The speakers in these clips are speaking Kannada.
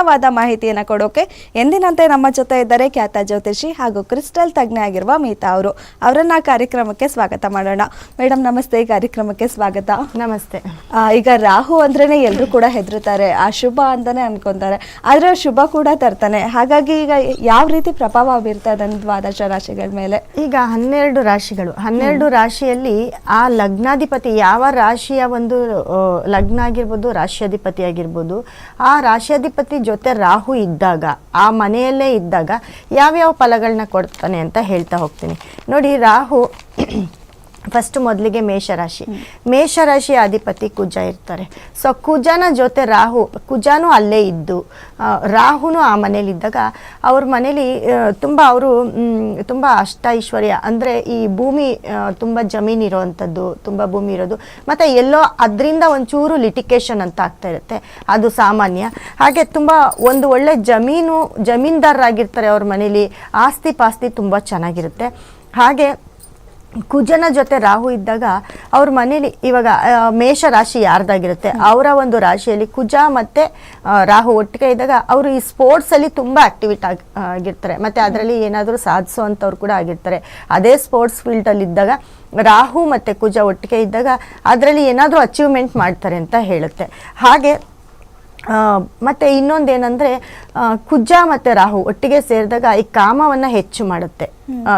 ಸಂಪೂರ್ಣವಾದ ಮಾಹಿತಿಯನ್ನು ಕೊಡೋಕೆ ಎಂದಿನಂತೆ ನಮ್ಮ ಜೊತೆ ಇದ್ದಾರೆ ಖ್ಯಾತ ಜ್ಯೋತಿಷಿ ಹಾಗೂ ಕ್ರಿಸ್ಟಲ್ ತಜ್ಞೆ ಆಗಿರುವ ಮೀತಾ ಅವರು. ಅವರನ್ನ ಕಾರ್ಯಕ್ರಮಕ್ಕೆ ಸ್ವಾಗತ ಮಾಡೋಣ. ಮೇಡಮ್ ನಮಸ್ತೆ. ಈ ಕಾರ್ಯಕ್ರಮಕ್ಕೆ ಸ್ವಾಗತ. ನಮಸ್ತೆ. ಈಗ ರಾಹು ಅಂದ್ರೇನೆ ಎಲ್ಲರೂ ಕೂಡ ಹೆದರುತ್ತಾರೆ. ಆ ಶುಭ ಅಂತಾನೆ ಅನ್ಕೊಂತಾರೆ. ಆದ್ರೆ ಶುಭ ಕೂಡ ತರ್ತಾನೆ. ಹಾಗಾಗಿ ಈಗ ಯಾವ ರೀತಿ ಪ್ರಭಾವ ಬೀರ್ತದೆ ದ್ವಾದಶ ರಾಶಿಗಳ ಮೇಲೆ? ಈಗ ಹನ್ನೆರಡು ರಾಶಿಗಳು. ಹನ್ನೆರಡು ರಾಶಿಯಲ್ಲಿ ಆ ಲಗ್ನಾಧಿಪತಿ ಯಾವ ರಾಶಿಯ ಒಂದು ಲಗ್ನ ಆಗಿರ್ಬೋದು ರಾಶಿಯಾಧಿಪತಿ ಆಗಿರ್ಬೋದು ಆ ರಾಶಿಯಾಧಿಪತಿ ಜೊತೆ ರಾಹು ಇದ್ದಾಗ ಆ ಮನೆಯಲ್ಲೇ ಇದ್ದಾಗ ಯಾವ್ಯಾವ ಫಲಗಳನ್ನ ಕೊಡ್ತಾನೆ ಅಂತ ಹೇಳ್ತಾ ಹೋಗ್ತೀನಿ. ನೋಡಿ ರಾಹು ಫಸ್ಟ್ ಮೊದಲಿಗೆ ಮೇಷರಾಶಿ. ಮೇಷರಾಶಿಯ ಅಧಿಪತಿ ಕುಜ ಇರ್ತಾರೆ. ಸೊ ಕುಜನ ಜೊತೆ ರಾಹು, ಕುಜಾನು ಅಲ್ಲೇ ಇದ್ದು ರಾಹುನು ಆ ಮನೇಲಿದ್ದಾಗ ಅವ್ರ ಮನೇಲಿ ತುಂಬ ಅವರು ತುಂಬ ಅಷ್ಟ ಐಶ್ವರ್ಯ ಅಂದರೆ ಈ ಭೂಮಿ ತುಂಬ ಜಮೀನು ಇರೋವಂಥದ್ದು, ತುಂಬ ಭೂಮಿ ಇರೋದು. ಮತ್ತು ಎಲ್ಲೋ ಅದರಿಂದ ಒಂಚೂರು ಲಿಟಿಕೇಶನ್ ಅಂತ ಆಗ್ತಾ ಇರುತ್ತೆ. ಅದು ಸಾಮಾನ್ಯ. ಹಾಗೆ ತುಂಬ ಒಂದು ಒಳ್ಳೆ ಜಮೀನು, ಜಮೀನ್ದಾರರಾಗಿರ್ತಾರೆ ಅವ್ರ ಮನೇಲಿ. ಆಸ್ತಿ ಪಾಸ್ತಿ ತುಂಬ ಚೆನ್ನಾಗಿರುತ್ತೆ. ಹಾಗೆ ಕುಜನ ಜೊತೆ ರಾಹು ಇದ್ದಾಗ ಅವ್ರ ಮನೇಲಿ ಇವಾಗ ಮೇಷ ರಾಶಿ ಯಾರ್ದಾಗಿರುತ್ತೆ, ಅವರ ಒಂದು ರಾಶಿಯಲ್ಲಿ ಕುಜ ಮತ್ತೆ ರಾಹು ಒಟ್ಟಿಗೆ ಇದ್ದಾಗ ಅವರು ಈ ಸ್ಪೋರ್ಟ್ಸ್ ಅಲ್ಲಿ ತುಂಬಾ ಆಕ್ಟಿವಿಟ್ ಆಗಿ ಆಗಿರ್ತಾರೆ. ಮತ್ತೆ ಅದರಲ್ಲಿ ಏನಾದರೂ ಸಾಧಿಸುವಂಥವ್ರು ಕೂಡ ಆಗಿರ್ತಾರೆ. ಅದೇ ಸ್ಪೋರ್ಟ್ಸ್ ಫೀಲ್ಡ್ ಅಲ್ಲಿ ಇದ್ದಾಗ ರಾಹು ಮತ್ತೆ ಕುಜ ಒಟ್ಟಿಗೆ ಇದ್ದಾಗ ಅದರಲ್ಲಿ ಏನಾದರೂ ಅಚೀವ್ಮೆಂಟ್ ಮಾಡ್ತಾರೆ ಅಂತ ಹೇಳುತ್ತೆ. ಹಾಗೆ ಮತ್ತೆ ಇನ್ನೊಂದೇನಂದ್ರೆ ಕುಜ ಮತ್ತೆ ರಾಹು ಒಟ್ಟಿಗೆ ಸೇರಿದಾಗ ಈ ಕಾಮವನ್ನ ಹೆಚ್ಚು ಮಾಡುತ್ತೆ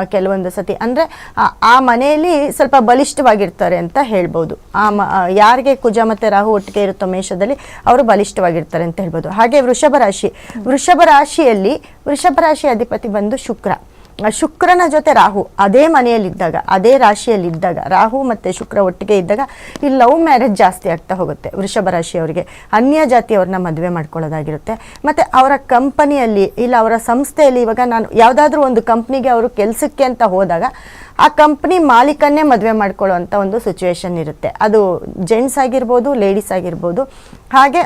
ಕೆಲವೊಂದು ಸತಿ. ಅಂದ್ರೆ ಆ- ಮನೆಯಲ್ಲಿ ಸ್ವಲ್ಪ ಬಲಿಷ್ಠವಾಗಿರ್ತಾರೆ ಅಂತ ಹೇಳ್ಬೋದು. ಆ ಮ- ಯಾರಿಗೆ ಕುಜ ಮತ್ತೆ ರಾಹು ಒಟ್ಟಿಗೆ ಇರುತ್ತೋ ಮೇಷದಲ್ಲಿ ಅವರು ಬಲಿಷ್ಠವಾಗಿರ್ತಾರೆ ಅಂತ ಹೇಳ್ಬೋದು. ಹಾಗೆ ವೃಷಭ ರಾಶಿ. ವೃಷಭ ರಾಶಿಯಲ್ಲಿ ವೃಷಭ ರಾಶಿ ಅಧಿಪತಿ ಬಂದು ಶುಕ್ರ. ಶುಕ್ರನ ಜೊತೆ ರಾಹು ಅದೇ ಮನೆಯಲ್ಲಿದ್ದಾಗ, ಅದೇ ರಾಶಿಯಲ್ಲಿದ್ದಾಗ, ರಾಹು ಮತ್ತು ಶುಕ್ರ ಒಟ್ಟಿಗೆ ಇದ್ದಾಗ ಈ ಲವ್ ಮ್ಯಾರೇಜ್ ಜಾಸ್ತಿ ಆಗ್ತಾ ಹೋಗುತ್ತೆ. ವೃಷಭ ರಾಶಿಯವರಿಗೆ ಅನ್ಯ ಜಾತಿಯವ್ರನ್ನ ಮದುವೆ ಮಾಡ್ಕೊಳ್ಳೋದಾಗಿರುತ್ತೆ. ಮತ್ತು ಅವರ ಕಂಪನಿಯಲ್ಲಿ ಇಲ್ಲ ಅವರ ಸಂಸ್ಥೆಯಲ್ಲಿ ಇವಾಗ ನಾನು ಯಾವುದಾದ್ರೂ ಒಂದು ಕಂಪ್ನಿಗೆ ಅವರು ಕೆಲಸಕ್ಕೆ ಅಂತ ಹೋದಾಗ ಆ ಕಂಪ್ನಿ ಮಾಲೀಕನ್ನೇ ಮದುವೆ ಮಾಡ್ಕೊಳ್ಳೋ ಅಂತ ಒಂದು ಸಿಚುವೇಶನ್ ಇರುತ್ತೆ. ಅದು ಜೆಂಟ್ಸ್ ಆಗಿರ್ಬೋದು ಲೇಡೀಸ್ ಆಗಿರ್ಬೋದು. ಹಾಗೆ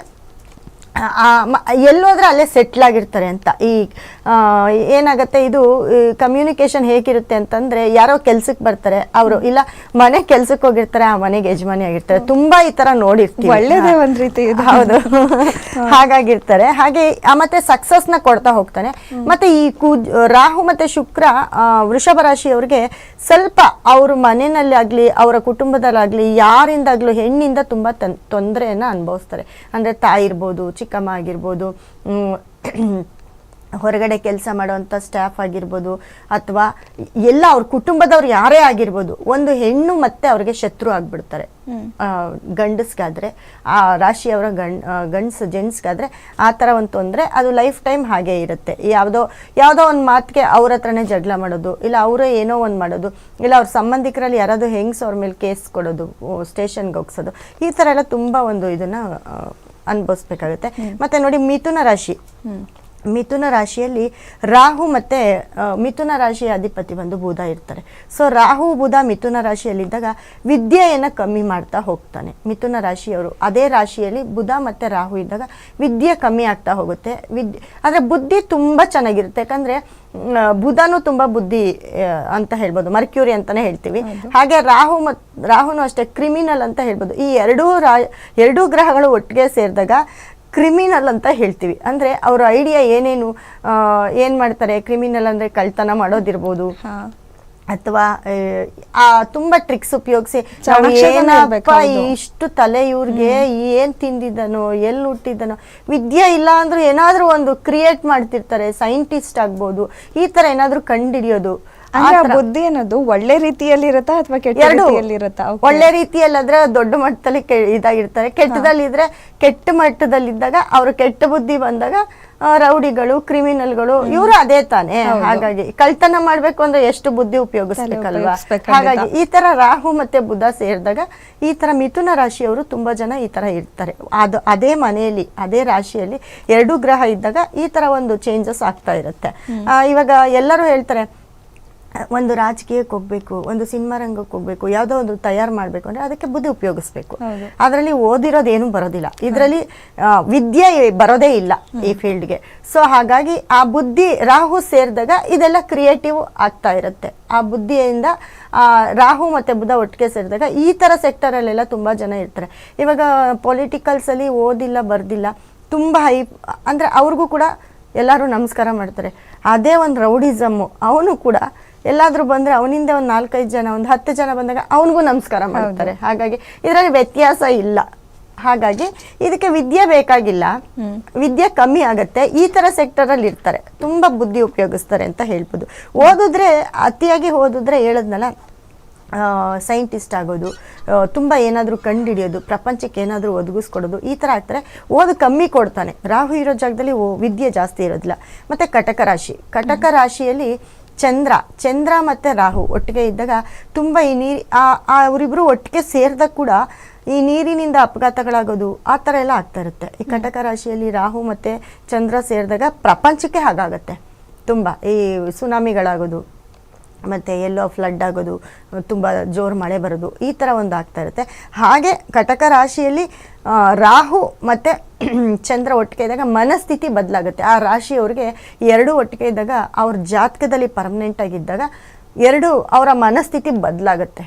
ಎಲ್ಲೋದ್ರೆ ಅಲ್ಲೇ ಸೆಟ್ಲ್ ಆಗಿರ್ತಾರೆ ಅಂತ. ಈ ಏನಾಗುತ್ತೆ ಇದು ಕಮ್ಯುನಿಕೇಷನ್ ಹೇಗಿರುತ್ತೆ ಅಂತಂದ್ರೆ ಯಾರೋ ಕೆಲ್ಸಕ್ಕೆ ಬರ್ತಾರೆ ಅವರು ಇಲ್ಲ ಮನೆ ಕೆಲ್ಸಕ್ಕೆ ಹೋಗಿರ್ತಾರೆ ಆ ಮನೆಗೆ ಯಜಮಾನಿ ಆಗಿರ್ತಾರೆ. ತುಂಬಾ ಈ ತರ ನೋಡಿರ್ತೀವಿ. ಒಳ್ಳೇದೇ ಒಂದ್ ರೀತಿ ಇದು. ಹೌದು. ಹಾಗಾಗಿರ್ತಾರೆ. ಹಾಗೆ ಆ, ಮತ್ತೆ ಸಕ್ಸಸ್ನ ಕೊಡ್ತಾ ಹೋಗ್ತಾನೆ. ಮತ್ತೆ ಈ ಕುಜ್ ರಾಹು ಮತ್ತೆ ಶುಕ್ರ ವೃಷಭ ರಾಶಿಯವ್ರಿಗೆ ಸ್ವಲ್ಪ ಅವ್ರ ಮನೆಯಲ್ಲಿ ಆಗಲಿ ಅವರ ಕುಟುಂಬದಲ್ಲಾಗ್ಲಿ ಯಾರಿಂದಾಗ್ಲೂ ಹೆಣ್ಣಿಂದ ತುಂಬಾ ತೊಂದರೆಯನ್ನು ತೊಂದರೆಯನ್ನ ಅನುಭವಿಸ್ತಾರೆ. ಅಂದ್ರೆ ತಾಯಿ ಇರ್ಬೋದು ಚಿಕ್ಕಮ್ಮ ಆಗಿರ್ಬೋದು ಹೊರಗಡೆ ಕೆಲಸ ಮಾಡುವಂಥ ಸ್ಟಾಫ್ ಆಗಿರ್ಬೋದು ಅಥವಾ ಎಲ್ಲ ಅವ್ರ ಕುಟುಂಬದವ್ರು ಯಾರೇ ಆಗಿರ್ಬೋದು ಒಂದು ಹೆಣ್ಣು ಮತ್ತೆ ಅವ್ರಿಗೆ ಶತ್ರು ಆಗಿಬಿಡ್ತಾರೆ. ಗಂಡಸ್ಗಾದ್ರೆ ಆ ರಾಶಿಯವರ ಗಂಡ್ ಗಂಡ್ಸ್ ಜೆಂಟ್ಸ್ಗಾದ್ರೆ ಆ ಥರ ಒಂದು ತೊಂದರೆ ಅದು ಲೈಫ್ ಟೈಮ್ ಹಾಗೆ ಇರುತ್ತೆ. ಯಾವುದೋ ಯಾವುದೋ ಒಂದು ಮಾತಿಗೆ ಅವ್ರ ಹತ್ರನೇ ಜಗಳ ಮಾಡೋದು ಇಲ್ಲ ಅವರೇ ಏನೋ ಒಂದು ಮಾಡೋದು ಇಲ್ಲ ಅವ್ರ ಸಂಬಂಧಿಕರಲ್ಲಿ ಯಾರಾದರೂ ಹೆಂಗ್ಸ್ ಅವ್ರ ಮೇಲೆ ಕೇಸ್ ಕೊಡೋದು ಸ್ಟೇಷನ್ಗೆ ಹೋಗ್ಸೋದು ಈ ಥರ ಎಲ್ಲ ತುಂಬ ಒಂದು ಇದನ್ನು ಅನುಭವಿಸ್ಬೇಕಾಗುತ್ತೆ. ಮತ್ತೆ ನೋಡಿ ಮಿಥುನ ರಾಶಿ. ಮಿಥುನ ರಾಶಿಯಲ್ಲಿ ರಾಹು ಮತ್ತೆ ಮಿಥುನ ರಾಶಿಯ ಅಧಿಪತಿ ಬಂದು ಬುಧ ಇರ್ತಾರೆ. ಸೊ ರಾಹು ಬುಧ ಮಿಥುನ ರಾಶಿಯಲ್ಲಿದ್ದಾಗ ವಿದ್ಯೆಯನ್ನು ಕಮ್ಮಿ ಮಾಡ್ತಾ ಹೋಗ್ತಾನೆ. ಮಿಥುನ ರಾಶಿಯವರು ಅದೇ ರಾಶಿಯಲ್ಲಿ ಬುಧ ಮತ್ತೆ ರಾಹು ಇದ್ದಾಗ ವಿದ್ಯೆ ಕಮ್ಮಿ ಆಗ್ತಾ ಹೋಗುತ್ತೆ. ವಿದ್ಯೆ ಆದರೆ ಬುದ್ಧಿ ತುಂಬ ಚೆನ್ನಾಗಿರುತ್ತೆ. ಯಾಕಂದ್ರೆ ಬುಧನೂ ತುಂಬಾ ಬುದ್ಧಿ ಅಂತ ಹೇಳ್ಬೋದು. ಮರ್ಕ್ಯೂರಿ ಅಂತಾನೆ ಹೇಳ್ತೀವಿ. ಹಾಗೆ ರಾಹು ಮತ್ ರಾಹುನು ಅಷ್ಟೇ ಕ್ರಿಮಿನಲ್ ಅಂತ ಹೇಳ್ಬೋದು. ಈ ಎರಡೂ ರಾ ಎರಡೂ ಗ್ರಹಗಳು ಒಟ್ಟಿಗೆ ಸೇರಿದಾಗ ಕ್ರಿಮಿನಲ್ ಅಂತ ಹೇಳ್ತೀವಿ. ಅಂದರೆ ಅವರ ಐಡಿಯಾ ಏನೇನು ಏನು ಮಾಡ್ತಾರೆ? ಕ್ರಿಮಿನಲ್ ಅಂದರೆ ಕಳ್ತನ ಮಾಡೋದಿರ್ಬೋದು. ಅಥವಾ ಆ ತುಂಬಾ ಟ್ರಿಕ್ಸ್ ಉಪಯೋಗಿಸಿ ಇಷ್ಟು ತಲೆ ಇವ್ರಿಗೆ ಏನ್ ತಿಂದಿದ್ದನೋ ಎಲ್ಲಿ ಹುಟ್ಟಿದನೋ ವಿದ್ಯೆ ಇಲ್ಲ ಅಂದ್ರೂ ಏನಾದ್ರೂ ಒಂದು ಕ್ರಿಯೇಟ್ ಮಾಡ್ತಿರ್ತಾರೆ ಸೈಂಟಿಸ್ಟ್ ಆಗ್ಬೋದು ಈ ತರ ಏನಾದ್ರೂ ಕಂಡಿಡಿಯೋದು. ಬುದ್ಧಿ ಅನ್ನೋದು ಒಳ್ಳೆ ರೀತಿಯಲ್ಲಿ ಇರುತ್ತಾ ಅಥವಾ ಕೆಟ್ಟ ರೀತಿಯಲ್ಲಿ ಇರುತ್ತಾ. ಒಳ್ಳೆ ರೀತಿಯಲ್ಲಾದ್ರೆ ದೊಡ್ಡ ಮಟ್ಟದಲ್ಲಿ ಇದಾಗಿರ್ತಾರೆ. ಕೆಟ್ಟದಲ್ಲಿದ್ರೆ ಕೆಟ್ಟ ಮಟ್ಟದಲ್ಲಿದ್ದಾಗ ಅವ್ರ ಕೆಟ್ಟ ಬುದ್ಧಿ ಬಂದಾಗ ರೌಡಿಗಳು ಕ್ರಿಮಿನಲ್ಗಳು ಇವರು ಅದೇ ತಾನೇ. ಹಾಗಾಗಿ ಕಳ್ತನ ಮಾಡ್ಬೇಕು ಅಂದ್ರೆ ಎಷ್ಟು ಬುದ್ಧಿ ಉಪಯೋಗಿಸ್ಬೇಕಲ್ವಾ? ಉಪಯೋಗಿಸ್ಬೇಕು ಹಾಗಾಗಿ ಈ ತರ ರಾಹು ಮತ್ತೆ ಬುಧ ಸೇರಿದಾಗ ಈ ತರ ಮಿಥುನ ರಾಶಿಯವರು ತುಂಬಾ ಜನ ಈ ತರ ಇರ್ತಾರೆ. ಅದು ಅದೇ ಮನೆಯಲ್ಲಿ ಅದೇ ರಾಶಿಯಲ್ಲಿ ಎರಡು ಗ್ರಹ ಇದ್ದಾಗ ಈ ತರ ಒಂದು ಚೇಂಜಸ್ ಆಗ್ತಾ ಇರುತ್ತೆ. ಇವಾಗ ಎಲ್ಲರೂ ಹೇಳ್ತಾರೆ ಒಂದು ರಾಜಕೀಯಕ್ಕೆ ಹೋಗ್ಬೇಕು ಒಂದು ಸಿನಿಮಾ ರಂಗಕ್ಕೆ ಹೋಗ್ಬೇಕು ಯಾವುದೋ ಒಂದು ತಯಾರು ಮಾಡಬೇಕು ಅಂದರೆ ಅದಕ್ಕೆ ಬುದ್ಧಿ ಉಪಯೋಗಿಸ್ಬೇಕು. ಅದರಲ್ಲಿ ಓದಿರೋದೇನು ಬರೋದಿಲ್ಲ. ಇದರಲ್ಲಿ ವಿದ್ಯೆ ಬರೋದೇ ಇಲ್ಲ ಈ ಫೀಲ್ಡ್ಗೆ. ಸೊ ಹಾಗಾಗಿ ಆ ಬುದ್ಧಿ ರಾಹು ಸೇರಿದಾಗ ಇದೆಲ್ಲ ಕ್ರಿಯೇಟಿವ್ ಆಗ್ತಾ ಇರುತ್ತೆ. ಆ ಬುದ್ಧಿಯಿಂದ ರಾಹು ಮತ್ತು ಬುಧ ಒಟ್ಟಿಗೆ ಸೇರಿದಾಗ ಈ ಥರ ಸೆಕ್ಟರಲ್ಲೆಲ್ಲ ತುಂಬ ಜನ ಇರ್ತಾರೆ. ಇವಾಗ ಪೊಲಿಟಿಕಲ್ಸಲ್ಲಿ ಓದಿಲ್ಲ ಬರ್ದಿಲ್ಲ ತುಂಬ ಹೈ ಅಂದರೆ ಅವ್ರಿಗೂ ಕೂಡ ಎಲ್ಲರೂ ನಮಸ್ಕಾರ ಮಾಡ್ತಾರೆ. ಅದೇ ಒಂದು ರೌಡಿಸಮ್ಮು ಅವನು ಕೂಡ ಎಲ್ಲಾದರೂ ಬಂದರೆ ಅವನಿಂದ ಒಂದು ನಾಲ್ಕೈದು ಜನ ಒಂದು ಹತ್ತು ಜನ ಬಂದಾಗ ಅವನಿಗೂ ನಮಸ್ಕಾರ ಮಾಡ್ತಾರೆ. ಹಾಗಾಗಿ ಇದರಲ್ಲಿ ವ್ಯತ್ಯಾಸ ಇಲ್ಲ. ಹಾಗಾಗಿ ಇದಕ್ಕೆ ವಿದ್ಯೆ ಬೇಕಾಗಿಲ್ಲ. ವಿದ್ಯೆ ಕಮ್ಮಿ ಆಗತ್ತೆ. ಈ ತರ ಸೆಕ್ಟರ್ ಅಲ್ಲಿ ಇರ್ತಾರೆ. ತುಂಬಾ ಬುದ್ಧಿ ಉಪಯೋಗಿಸ್ತಾರೆ ಅಂತ ಹೇಳ್ಬೋದು. ಓದಿದ್ರೆ ಅತಿಯಾಗಿ ಓದಿದ್ರೆ ಹೇಳದ್ನಲ್ಲ ಸೈಂಟಿಸ್ಟ್ ಆಗೋದು ತುಂಬ ಏನಾದರೂ ಕಂಡುಹಿಡಿಯೋದು ಪ್ರಪಂಚಕ್ಕೆ ಏನಾದರೂ ಒದಗಿಸ್ಕೊಡೋದು ಈ ಥರ ಆಗ್ತಾರೆ. ಓದು ಕಮ್ಮಿ ಕೊಡ್ತಾನೆ. ರಾಹು ಇರೋ ಜಾಗದಲ್ಲಿ ಓ- ವಿದ್ಯೆ ಜಾಸ್ತಿ ಇರೋದಿಲ್ಲ. ಮತ್ತು ಕಟಕ ರಾಶಿ. ಕಟಕ ರಾಶಿಯಲ್ಲಿ ಚಂದ್ರ ಚಂದ್ರ ಮತ್ತು ರಾಹು ಒಟ್ಟಿಗೆ ಇದ್ದಾಗ ತುಂಬ ಈ ನೀರು ಅವರಿಬ್ಬರು ಒಟ್ಟಿಗೆ ಸೇರಿದಾಗ ಕೂಡ ಈ ನೀರಿನಿಂದ ಅಪಘಾತಗಳಾಗೋದು ಆ ಥರ ಎಲ್ಲ ಆಗ್ತಾ ಇರುತ್ತೆ. ಈ ಕಟಕ ರಾಶಿಯಲ್ಲಿ ರಾಹು ಮತ್ತು ಚಂದ್ರ ಸೇರಿದಾಗ ಪ್ರಪಂಚಕ್ಕೆ ಹಾಗಾಗತ್ತೆ. ತುಂಬ ಈ ಸುನಾಮಿಗಳಾಗೋದು ಮತ್ತು ಎಲ್ಲೋ ಫ್ಲಡ್ ಆಗೋದು, ತುಂಬ ಜೋರು ಮಳೆ ಬರೋದು, ಈ ಥರ ಒಂದು ಆಗ್ತಾ ಇರುತ್ತೆ. ಹಾಗೆ ಕಟಕ ರಾಶಿಯಲ್ಲಿ ರಾಹು ಮತ್ತು ಚಂದ್ರ ಒಟ್ಟಿಗೆ ಇದ್ದಾಗ ಮನಸ್ಥಿತಿ ಬದಲಾಗುತ್ತೆ. ಆ ರಾಶಿಯವ್ರಿಗೆ ಎರಡು ಒಟ್ಟಿಗೆ ಇದ್ದಾಗ ಅವ್ರ ಜಾತಕದಲ್ಲಿ ಪರ್ಮನೆಂಟ್ ಆಗಿದ್ದಾಗ ಎರಡು ಅವರ ಮನಸ್ಥಿತಿ ಬದಲಾಗುತ್ತೆ.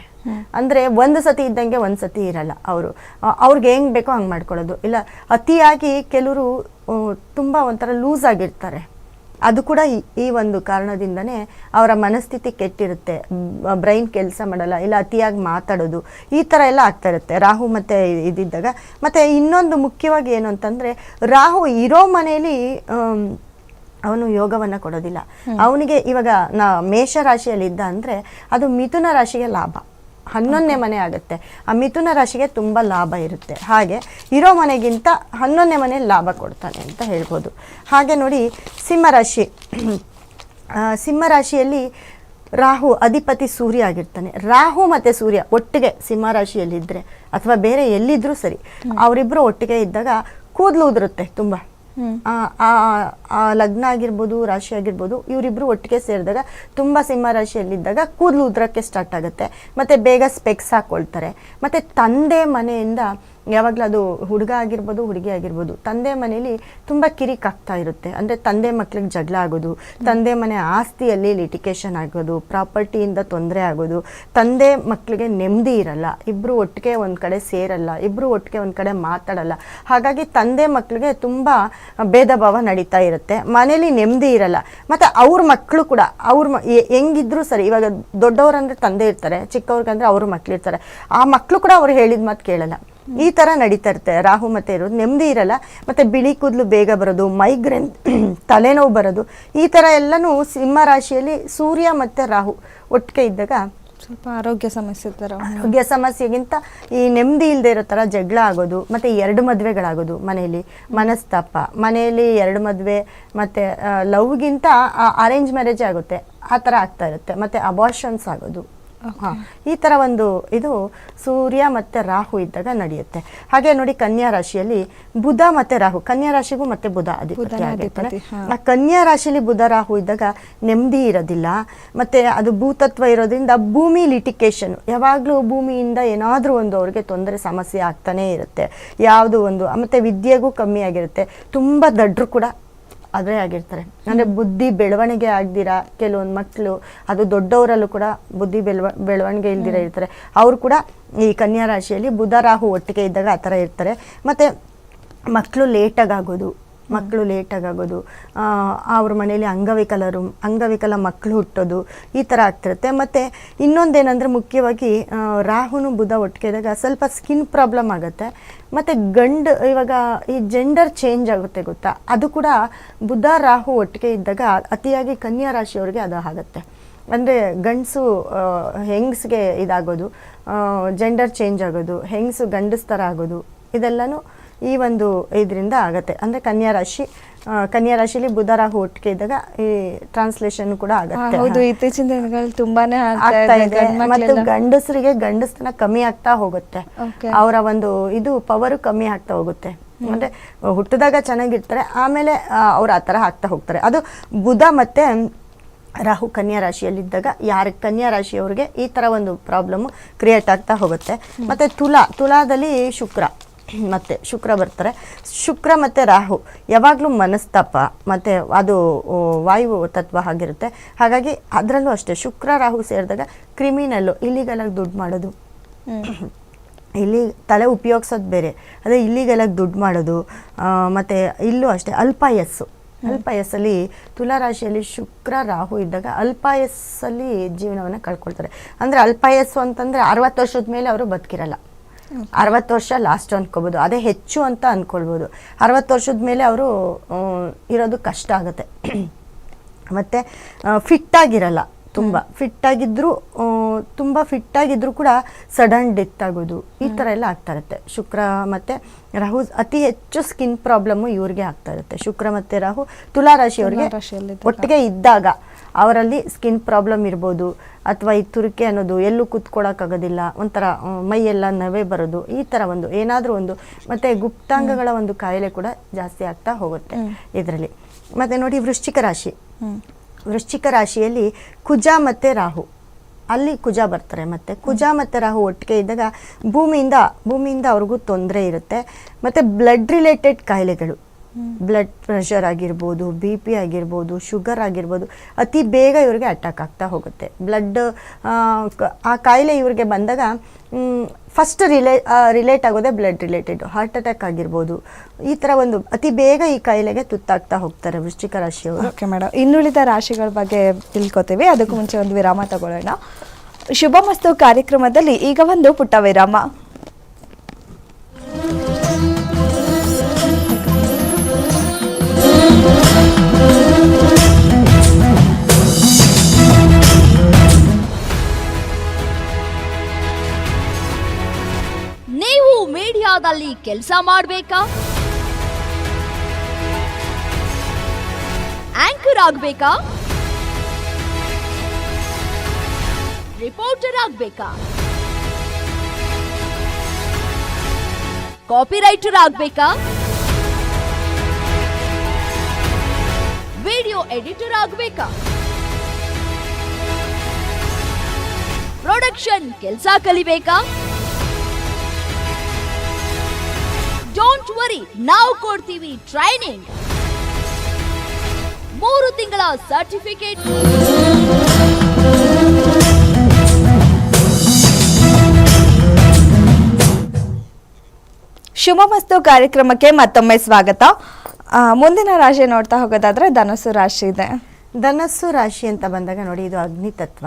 ಅಂದರೆ ಒಂದು ಸತಿ ಇದ್ದಂಗೆ ಒಂದು ಸತಿ ಇರಲ್ಲ ಅವರು. ಅವ್ರಿಗೆ ಹೆಂಗೆ ಬೇಕೋ ಹಂಗೆ ಮಾಡ್ಕೊಳ್ಳೋದು. ಇಲ್ಲ, ಅತಿಯಾಗಿ ಕೆಲವರು ತುಂಬ ಒಂಥರ ಲೂಸ್ ಆಗಿರ್ತಾರೆ. ಅದು ಕೂಡ ಈ- ಈ ಒಂದು ಕಾರಣದಿಂದನೇ ಅವರ ಮನಸ್ಥಿತಿ ಕೆಟ್ಟಿರುತ್ತೆ. ಬ್ರೈನ್ ಕೆಲಸ ಮಾಡಲ್ಲ ಇಲ್ಲ ಅತಿಯಾಗಿ ಮಾತಾಡೋದು ಈ ಥರ ಎಲ್ಲ ಆಗ್ತಾ ಇರುತ್ತೆ. ರಾಹು ಮತ್ತೆ ಇದಿದ್ದಾಗ. ಮತ್ತೆ ಇನ್ನೊಂದು ಮುಖ್ಯವಾಗಿ ಏನು ಅಂತಂದ್ರೆ ರಾಹು ಇರೋ ಮನೆಯಲ್ಲಿ ಅವನು ಯೋಗವನ್ನ ಕೊಡೋದಿಲ್ಲ. ಅವನಿಗೆ ಇವಾಗ ನಾ ಮೇಷ ರಾಶಿಯಲ್ಲಿ ಇದ್ದ ಅಂದರೆ ಅದು ಮಿಥುನ ರಾಶಿಗೆ ಲಾಭ. ಹನ್ನೊಂದನೇ ಮನೆ ಆಗುತ್ತೆ. ಆ ಮಿಥುನ ರಾಶಿಗೆ ತುಂಬ ಲಾಭ ಇರುತ್ತೆ. ಹಾಗೆ ಇರೋ ಮನೆಗಿಂತ ಹನ್ನೊಂದನೇ ಮನೆ ಲಾಭ ಕೊಡ್ತಾನೆ ಅಂತ ಹೇಳ್ಬೋದು. ಹಾಗೆ ನೋಡಿ ಸಿಂಹರಾಶಿ ಸಿಂಹರಾಶಿಯಲ್ಲಿ ರಾಹು ಅಧಿಪತಿ ಸೂರ್ಯ ಆಗಿರ್ತಾನೆ. ರಾಹು ಮತ್ತು ಸೂರ್ಯ ಒಟ್ಟಿಗೆ ಸಿಂಹರಾಶಿಯಲ್ಲಿದ್ದರೆ ಅಥವಾ ಬೇರೆ ಎಲ್ಲಿದ್ದರೂ ಸರಿ ಅವರಿಬ್ಬರು ಒಟ್ಟಿಗೆ ಇದ್ದಾಗ ಕೂದಲು ಉದುರುತ್ತೆ ತುಂಬ. ಆ ಲಗ್ನ ಆಗಿರ್ಬೋದು, ರಾಶಿ ಆಗಿರ್ಬೋದು, ಇವರಿಬ್ರು ಒಟ್ಟಿಗೆ ಸೇರಿದಾಗ ತುಂಬ ಸಿಂಹ ರಾಶಿಯಲ್ಲಿದ್ದಾಗ ಕೂದಲು ಉದ್ರಕ್ಕೆ ಸ್ಟಾರ್ಟ್ ಆಗುತ್ತೆ. ಮತ್ತೆ ಬೇಗ ಸ್ಪೆಕ್ಸ್ ಹಾಕೊಳ್ತಾರೆ. ಮತ್ತೆ ತಂದೆ ಮನೆಯಿಂದ ಯಾವಾಗಲೂ ಅದು ಹುಡುಗ ಆಗಿರ್ಬೋದು, ಹುಡುಗಿ ಆಗಿರ್ಬೋದು, ತಂದೆ ಮನೇಲಿ ತುಂಬ ಕಿರಿಕಾಗ್ತಾ ಇರುತ್ತೆ. ಅಂದರೆ ತಂದೆ ಮಕ್ಳಿಗೆ ಜಗಳ ಆಗೋದು, ತಂದೆ ಮನೆ ಆಸ್ತಿಯಲ್ಲಿ ಲಿಟಿಕೇಶನ್ ಆಗೋದು ಪ್ರಾಪರ್ಟಿಯಿಂದ ತೊಂದರೆ ಆಗೋದು, ತಂದೆ ಮಕ್ಕಳಿಗೆ ನೆಮ್ಮದಿ ಇರಲ್ಲ ಇಬ್ಬರು ಒಟ್ಟಿಗೆ ಒಂದು ಕಡೆ ಸೇರಲ್ಲ ಇಬ್ಬರು ಒಟ್ಟಿಗೆ ಒಂದು ಕಡೆ ಮಾತಾಡಲ್ಲ. ಹಾಗಾಗಿ ತಂದೆ ಮಕ್ಕಳಿಗೆ ತುಂಬ ಭೇದ ಭಾವ ನಡೀತಾ ಇರುತ್ತೆ. ಮನೇಲಿ ನೆಮ್ಮದಿ ಇರಲ್ಲ. ಮತ್ತು ಅವ್ರ ಮಕ್ಕಳು ಕೂಡ, ಅವ್ರ ಮ ಹೆಂಗಿದ್ರು ಸರಿ, ಇವಾಗ ದೊಡ್ಡವ್ರಂದ್ರೆ ತಂದೆ ಇರ್ತಾರೆ ಚಿಕ್ಕವ್ರಿಗಂದ್ರೆ ಅವ್ರ ಮಕ್ಳು ಇರ್ತಾರೆ ಆ ಮಕ್ಕಳು ಕೂಡ ಅವ್ರು ಹೇಳಿದ ಮಾತು ಕೇಳಲ್ಲ. ಈ ಥರ ನಡೀತಾ ಇರುತ್ತೆ. ರಾಹು ಮತ್ತೆ ಇರೋದು ನೆಮ್ಮದಿ ಇರಲ್ಲ. ಮತ್ತೆ ಬಿಳಿ ಕೂದಲು ಬೇಗ ಬರೋದು ಮೈಗ್ರೇನ್ ತಲೆನೋವು ಬರೋದು ಈ ಥರ ಎಲ್ಲನೂ ಸಿಂಹ ರಾಶಿಯಲ್ಲಿ ಸೂರ್ಯ ಮತ್ತೆ ರಾಹು ಒಟ್ಟಿಗೆ ಇದ್ದಾಗ ಸ್ವಲ್ಪ ಆರೋಗ್ಯ ಸಮಸ್ಯೆ ಥರ ಆರೋಗ್ಯ ಸಮಸ್ಯೆಗಿಂತ ಈ ನೆಮ್ಮದಿ ಇಲ್ಲದೆ ಇರೋ ಥರ ಜಗಳ ಆಗೋದು ಮತ್ತೆ ಎರಡು ಮದುವೆಗಳಾಗೋದು ಮನೆಯಲ್ಲಿ. ಮನಸ್ತಾಪ ಮನೆಯಲ್ಲಿ ಎರಡು ಮದುವೆ ಮತ್ತೆ ಲವ್ಗಿಂತ ಅರೇಂಜ್ ಮ್ಯಾರೇಜ್ ಆಗುತ್ತೆ. ಆ ಥರ ಆಗ್ತಾ ಇರುತ್ತೆ. ಮತ್ತೆ ಅಬಾಷನ್ಸ್ ಆಗೋದು. ಈ ಥರ ಒಂದು ಇದು ಸೂರ್ಯ ಮತ್ತೆ ರಾಹು ಇದ್ದಾಗ ನಡೆಯುತ್ತೆ. ಹಾಗೆ ನೋಡಿ ಕನ್ಯಾ ರಾಶಿಯಲ್ಲಿ ಬುಧ ಮತ್ತೆ ರಾಹು. ಕನ್ಯಾ ರಾಶಿಗೂ ಮತ್ತೆ ಬುಧ ಅಧಿಪತಿ. ಆ ಕನ್ಯಾ ರಾಶಿಯಲ್ಲಿ ಬುಧ ರಾಹು ಇದ್ದಾಗ ನೆಮ್ಮದಿ ಇರೋದಿಲ್ಲ. ಮತ್ತೆ ಅದು ಭೂತತ್ವ ಇರೋದ್ರಿಂದ ಭೂಮಿ ಲಿಟಿಕೇಶನ್ ಯಾವಾಗಲೂ ಭೂಮಿಯಿಂದ ಏನಾದರೂ ಒಂದು ಅವ್ರಿಗೆ ತೊಂದರೆ ಸಮಸ್ಯೆ ಆಗ್ತಾನೇ ಇರುತ್ತೆ. ಯಾವುದು ಒಂದು ಮತ್ತೆ ವಿದ್ಯೆಗೂ ಕಮ್ಮಿ ಆಗಿರುತ್ತೆ. ತುಂಬ ದಡ್ರು ಕೂಡ ಅದೇ ಆಗಿರ್ತಾರೆ. ಅಂದ್ರೆ ಬುದ್ಧಿ ಬೆಳವಣಿಗೆ ಆಗ್ದಿರಾ? ಕೆಲವೊಂದು ಮಕ್ಕಳು ಅದು ದೊಡ್ಡವರಲ್ಲೂ ಕೂಡ ಬುದ್ಧಿ ಬೆಳವ ಬೆಳವಣಿಗೆ ಇಲ್ದಿರ ಇರ್ತಾರೆ. ಅವರು ಕೂಡ ಈ ಕನ್ಯಾ ರಾಶಿಯಲ್ಲಿ ಬುಧ ರಾಹು ಒಟ್ಟಿಗೆ ಇದ್ದಾಗ ಆ ಥರ ಇರ್ತಾರೆ. ಮತ್ತೆ ಮಕ್ಕಳು ಲೇಟಾಗಿ ಆಗೋದು ಮಕ್ಕಳು ಲೇಟಾಗಿ ಆಗೋದು ಅವ್ರ ಮನೇಲಿ ಅಂಗವಿಕಲರು, ಅಂಗವಿಕಲ ಮಕ್ಕಳು ಹುಟ್ಟೋದು, ಈ ಥರ ಆಗ್ತಿರುತ್ತೆ. ಮತ್ತು ಇನ್ನೊಂದೇನೆಂದರೆ ಮುಖ್ಯವಾಗಿ ರಾಹುನು ಬುಧ ಒಟ್ಟಿಗೆದಾಗ ಸ್ವಲ್ಪ ಸ್ಕಿನ್ ಪ್ರಾಬ್ಲಮ್ ಆಗುತ್ತೆ. ಮತ್ತು ಗಂಡು, ಇವಾಗ ಈ ಜೆಂಡರ್ ಚೇಂಜ್ ಆಗುತ್ತೆ ಗೊತ್ತಾ? ಅದು ಕೂಡ ಬುಧ, ರಾಹು ಒಟ್ಟಿಗೆ ಇದ್ದಾಗ ಅತಿಯಾಗಿ ಕನ್ಯಾ ರಾಶಿಯವ್ರಿಗೆ ಅದು ಆಗುತ್ತೆ. ಅಂದರೆ ಗಂಡಸು ಹೆಂಗ್ಸ್ಗೆ ಇದಾಗೋದು ಜೆಂಡರ್ ಚೇಂಜ್ ಆಗೋದು, ಹೆಂಗಸು ಗಂಡಸ್ ಥರ ಆಗೋದು, ಇದೆಲ್ಲನೂ ಈ ಒಂದು ಇದರಿಂದ ಆಗುತ್ತೆ. ಅಂದರೆ ಕನ್ಯಾ ರಾಶಿ ಕನ್ಯಾ ರಾಶಿಲಿ ಬುಧ ರಾಹು ಒಟ್ಟಿಗೆ ಇದ್ದಾಗ ಈ ಟ್ರಾನ್ಸ್ಲೇಷನ್ ಕೂಡ ಆಗುತ್ತೆ. ಹೌದು ಇತ್ತೀಚಿನ ದಿನಗಳಲ್ಲಿ ತುಂಬಾನೇ ಆಗ್ತಾ ಇದೆ ಮತ್ತು ಗಂಡಸರಿಗೆ ಗಂಡಸ್ತನ ಕಮ್ಮಿ ಆಗ್ತಾ ಹೋಗುತ್ತೆ. ಅವರ ಒಂದು ಇದು ಪವರು ಕಮ್ಮಿ ಆಗ್ತಾ ಹೋಗುತ್ತೆ. ಮತ್ತೆ ಹುಟ್ಟಿದಾಗ ಚೆನ್ನಾಗಿರ್ತಾರೆ ಆಮೇಲೆ ಅವ್ರು ಆ ಥರ ಆಗ್ತಾ ಹೋಗ್ತಾರೆ. ಅದು ಬುಧ ಮತ್ತೆ ರಾಹು ಕನ್ಯಾ ರಾಶಿಯಲ್ಲಿದ್ದಾಗ ಯಾರ ಕನ್ಯಾ ರಾಶಿಯವ್ರಿಗೆ ಈ ಥರ ಒಂದು ಪ್ರಾಬ್ಲಮ್ ಕ್ರಿಯೇಟ್ ಆಗ್ತಾ ಹೋಗುತ್ತೆ. ಮತ್ತೆ ತುಲಾ ತುಲಾದಲ್ಲಿ ಶುಕ್ರ. ಮತ್ತೆ ಶುಕ್ರ ಬರ್ತಾರೆ. ಶುಕ್ರ ಮತ್ತೆ ರಾಹು ಯಾವಾಗಲೂ ಮನಸ್ತಾಪ ಮತ್ತೆ ಅದು ವಾಯು ತತ್ವ ಆಗಿರುತ್ತೆ ಹಾಗಾಗಿ ಅದರಲ್ಲೂ ಅಷ್ಟೇ ಶುಕ್ರ ರಾಹು ಸೇರಿದಾಗ ಕ್ರಿಮಿನಲ್ಲು ಇಲ್ಲಿಗಲಾಗಿ ದುಡ್ಡು ಮಾಡೋದು. ಇಲ್ಲಿ ತಲೆ ಉಪಯೋಗಿಸೋದು ಬೇರೆ ಅದೇ ಇಲ್ಲಿಗಲಾಗಿ ದುಡ್ಡು ಮಾಡೋದು ಮತ್ತು ಮತ್ತೆ ಇಲ್ಲೂ ಅಷ್ಟೇ ಅಲ್ಪಾಯಸ್ಸು. ಅಲ್ಪಾಯಸ್ಸಲ್ಲಿ ತುಲಾರಾಶಿಯಲ್ಲಿ ಶುಕ್ರ ರಾಹು ಇದ್ದಾಗ ಅಲ್ಪಾಯಸ್ಸಲ್ಲಿ ಜೀವನವನ್ನು ಕಳ್ಕೊಳ್ತಾರೆ. ಅಂದರೆ ಅಲ್ಪಾಯಸ್ಸು ಅಂತಂದರೆ ಅರವತ್ತು ವರ್ಷದ ಮೇಲೆ ಅವರು ಬದುಕಿರಲ್ಲ. ಅರವತ್ತು ವರ್ಷ ಲಾಸ್ಟ್ ಅಂದ್ಕೋಬೋದು ಅದೇ ಹೆಚ್ಚು ಅಂತ ಅಂದ್ಕೊಳ್ಬೋದು ಅರವತ್ತು ವರ್ಷದ ಮೇಲೆ ಅವರು ಇರೋದು ಕಷ್ಟ ಆಗುತ್ತೆ. ಮತ್ತು ಫಿಟ್ಟಾಗಿರಲ್ಲ ತುಂಬ ಫಿಟ್ಟಾಗಿದ್ದರೂ ತುಂಬ ಆಗಿದ್ರು ಕೂಡ ಸಡನ್ ಡೆತ್ ಆಗೋದು ಈ ಥರ ಎಲ್ಲ ಆಗ್ತಾ ಇರುತ್ತೆ. ಶುಕ್ರ ಮತ್ತೆ ರಾಹು ಅತಿ ಹೆಚ್ಚು ಸ್ಕಿನ್ ಪ್ರಾಬ್ಲಮ್ಮು ಇವ್ರಿಗೆ ಆಗ್ತಾ ಇರುತ್ತೆ. ಶುಕ್ರ ಮತ್ತೆ ರಾಹು ತುಲಾ ರಾಶಿ ಅವ್ರಿಗೆ ಒಟ್ಟಿಗೆ ಇದ್ದಾಗ ಅವರಲ್ಲಿ ಸ್ಕಿನ್ ಪ್ರಾಬ್ಲಮ್ ಇರ್ಬೋದು ಅಥವಾ ಈ ತುರಿಕೆ ಅನ್ನೋದು ಎಲ್ಲೂ ಕೂತ್ಕೊಳ್ಳೋಕ್ಕಾಗೋದಿಲ್ಲ ಒಂಥರ ಮೈ ಮೈಯೆಲ್ಲ ನವೆ ಬರೋದು ಈ ಥರ ಒಂದು ಏನಾದರೂ ಒಂದು ಮತ್ತೆ ಗುಪ್ತಾಂಗಗಳ ಒಂದು ಕಾಯಿಲೆ ಕೂಡ ಜಾಸ್ತಿ ಆಗ್ತಾ ಹೋಗುತ್ತೆ ಇದರಲ್ಲಿ. ಮತ್ತೆ ನೋಡಿ ವೃಶ್ಚಿಕ ರಾಶಿ. ವೃಶ್ಚಿಕ ರಾಶಿಯಲ್ಲಿ ಕುಜ ಮತ್ತು ರಾಹು. ಅಲ್ಲಿ ಕುಜ ಬರ್ತಾರೆ ಮತ್ತು. ಕುಜ ಮತ್ತು ರಾಹು ಒಟ್ಟಿಗೆ ಇದ್ದಾಗ ಭೂಮಿಯಿಂದ ಭೂಮಿಯಿಂದ ಅವ್ರಿಗೂ ತೊಂದರೆ ಇರುತ್ತೆ. ಮತ್ತು ಬ್ಲಡ್ ರಿಲೇಟೆಡ್ ಕಾಯಿಲೆಗಳು. ಬ್ಲಡ್ ಪ್ರೆಷರ್ ಆಗಿರ್ಬೋದು ಬಿ ಪಿ ಆಗಿರ್ಬೋದು ಶುಗರ್ ಆಗಿರ್ಬೋದು, ಅತಿ ಬೇಗ ಇವ್ರಿಗೆ ಅಟ್ಯಾಕ್ ಆಗ್ತಾ ಹೋಗುತ್ತೆ. ಬ್ಲಡ್ ಆ ಕಾಯಿಲೆ ಇವ್ರಿಗೆ ಬಂದಾಗ ಫಸ್ಟ್ ರಿಲೇ ರಿಲೇಟ್ ಆಗೋದೇ ಬ್ಲಡ್ ರಿಲೇಟೆಡ್ ಹಾರ್ಟ್ ಅಟ್ಯಾಕ್ ಆಗಿರ್ಬೋದು, ಈ ಥರ ಒಂದು ಅತಿ ಬೇಗ ಈ ಕಾಯಿಲೆಗೆ ತುತ್ತಾಗ್ತಾ ಹೋಗ್ತಾರೆ ವೃಶ್ಚಿಕ ರಾಶಿಯವರು. ಓಕೆ ಮೇಡಮ್ ಇನ್ನುಳಿದ ರಾಶಿಗಳ ಬಗ್ಗೆ ತಿಳ್ಕೊತೀವಿ. ಅದಕ್ಕೂ ಮುಂಚೆ ಒಂದು ವಿರಾಮ ತಗೊಳ್ಳೋಣ. ಶುಭ ಮಸ್ತು ಕಾರ್ಯಕ್ರಮದಲ್ಲಿ ಈಗ ಒಂದು ಪುಟ್ಟ ವಿರಾಮ. ಮೀಡಿಯಾದಲ್ಲಿ ಕೆಲಸ ಮಾಡಬೇಕಾ anchor ಆಗ್ಬೇಕಾ reporter ಆಗ್ಬೇಕಾ copywriter ಆಗ್ಬೇಕಾ video editor ಆಗ್ಬೇಕಾ production ಕೆಲಸ ಕಲಿಬೇಕಾ ಡೋಂಟ್ ವರಿ ನಾವು ಕೊಡ್ತೀವಿ ಟ್ರೈನಿಂಗ್ ಮೂರು ತಿಂಗಳ ಸರ್ಟಿಫಿಕೇಟ್ ಶುಭ ಮಸ್ತು ಕಾರ್ಯಕ್ರಮಕ್ಕೆ ಮತ್ತೊಮ್ಮೆ ಸ್ವಾಗತ. ಮುಂದಿನ ರಾಶಿ ನೋಡ್ತಾ ಹೋಗೋದಾದ್ರೆ ಧನಸ್ಸು ರಾಶಿ ಇದೆ. ಧನಸ್ಸು ರಾಶಿ ಅಂತ ಬಂದಾಗ ನೋಡಿ ಇದು ಅಗ್ನಿ ತತ್ವ.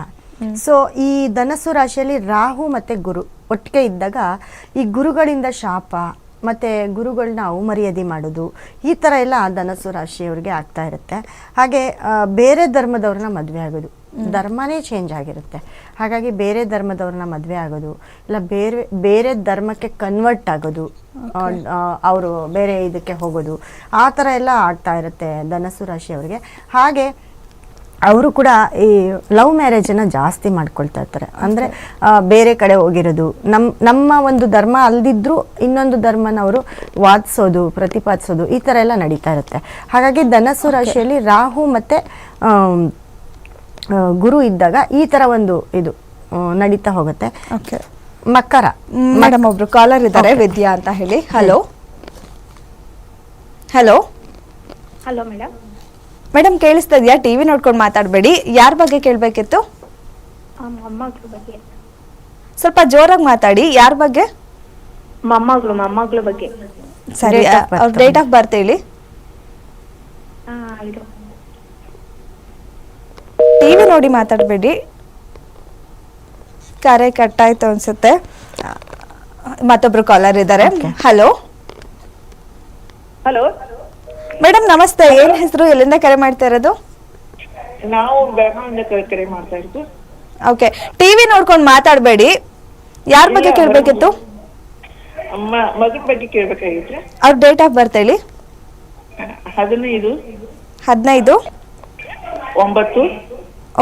ಸೊ ಈ ಧನಸ್ಸು ರಾಶಿಯಲ್ಲಿ ರಾಹು ಮತ್ತೆ ಗುರು. ಒಟ್ಟಿಗೆ ಇದ್ದಾಗ ಈ ಗುರುಗಳಿಂದ ಶಾಪ ಮತ್ತೆ ಗುರುಗಳನ್ನ ಅವಮರ್ಯಾದೆ ಮಾಡೋದು ಈ ಥರ ಎಲ್ಲ ಧನಸ್ಸು ರಾಶಿಯವರಿಗೆ ಆಗ್ತಾ ಇರುತ್ತೆ. ಹಾಗೆ ಬೇರೆ ಧರ್ಮದವ್ರನ್ನ ಮದುವೆ ಆಗೋದು. ಧರ್ಮನೇ ಚೇಂಜ್ ಆಗಿರುತ್ತೆ. ಹಾಗಾಗಿ ಬೇರೆ ಧರ್ಮದವ್ರನ್ನ ಮದುವೆ ಆಗೋದು ಇಲ್ಲ ಬೇರೆ ಬೇರೆ ಧರ್ಮಕ್ಕೆ ಕನ್ವರ್ಟ್ ಆಗೋದು ಅವರು ಬೇರೆ ಇದಕ್ಕೆ ಹೋಗೋದು ಆ ಥರ ಎಲ್ಲ ಆಗ್ತಾ ಇರುತ್ತೆ ಧನಸ್ಸು ರಾಶಿಯವರಿಗೆ. ಹಾಗೆ ಅವರು ಕೂಡ ಈ ಲವ್ ಮ್ಯಾರೇಜನ್ನು ಜಾಸ್ತಿ ಮಾಡ್ಕೊಳ್ತಾ ಇರ್ತಾರೆ. ಅಂದರೆ ಬೇರೆ ಕಡೆ ಹೋಗಿರೋದು ನಮ್ಮ ನಮ್ಮ ಒಂದು ಧರ್ಮ ಅಲ್ದಿದ್ರೂ ಇನ್ನೊಂದು ಧರ್ಮನ ಅವರು ವಾದಿಸೋದು ಪ್ರತಿಪಾದಿಸೋದು ಈ ಥರ ಎಲ್ಲ ನಡೀತಾ ಇರುತ್ತೆ. ಹಾಗಾಗಿ ಧನಸ್ಸು ರಾಶಿಯಲ್ಲಿ ರಾಹು ಮತ್ತು ಗುರು ಇದ್ದಾಗ ಈ ಥರ ಒಂದು ಇದು ನಡೀತಾ ಹೋಗುತ್ತೆ. ಓಕೆ ಮಕರ. ಮೇಡಮ್ ಒಬ್ರು ಕಾಲರ್ ಇದ್ದಾರೆ ವಿದ್ಯಾ ಅಂತ ಹೇಳಿ. Hello hello hello madam madam ಕೇಳಿಸ್ತಾ ಇದೆಯಾ? ಟಿವಿ ನೋಡ್ಕೊಂಡು ಮಾತಾಡಬೇಡಿ. ಯಾರ ಬಗ್ಗೆ ಕೇಳಬೇಕಿತ್ತು? ಮೊಮ್ಮಗಳ ಬಗ್ಗೆ. ಸ್ವಲ್ಪ ಜೋರಾಗಿ ಮಾತಾಡಿ. ಯಾರ ಬಗ್ಗೆ? ಮೊಮ್ಮಗಳು ಮೊಮ್ಮಗಳ ಬಗ್ಗೆ. ಸರಿ. ಅವ್ರ ಡೇಟ್ ಆಫ್ ಬರ್ತ್ ಹೇಳಿ. ಟಿವಿ ನೋಡಿ ಮಾತಾಡಬೇಡಿ. ಕರೆ ಕಟ್ ಆಯ್ತು ಅನ್ಸುತ್ತೆ. ಮತ್ತೊಬ್ರು ಕಾಲರ್ ಇದ್ದಾರೆ ಹಲೋ ಹಲೋ ಮೇಡಮ್ ನಮಸ್ತೆ. ಏನ್ ಹೆಸರು? ಎಲ್ಲಿಂದ ಕರೆ ಮಾಡ್ತಾ ಇರೋದು? ನಾವು ಬೆಳಗಾವಿಯಿಂದ ಕರೆ ಕರೆ ಮಾಡ್ತಾ ಇರೋದು. ಓಕೆ. ಟಿವಿ ನೋಡ್ಕೊಂಡು ಮಾತಾಡಬೇಡಿ. ಯಾರ ಬಗ್ಗೆ ಕೇಳಬೇಕಿತ್ತು? ಅಮ್ಮ ಮಗನ ಬಗ್ಗೆ ಕೇಳ್ಬೇಕಾಗಿತ್ತು. ಅವ್ರ ಡೇಟ್ ಆಫ್ ಬರ್ತ್ ಹೇಳಿ. ಹದಿನೈದು. ಹದಿನೈದು. ಒಂಬತ್ತು.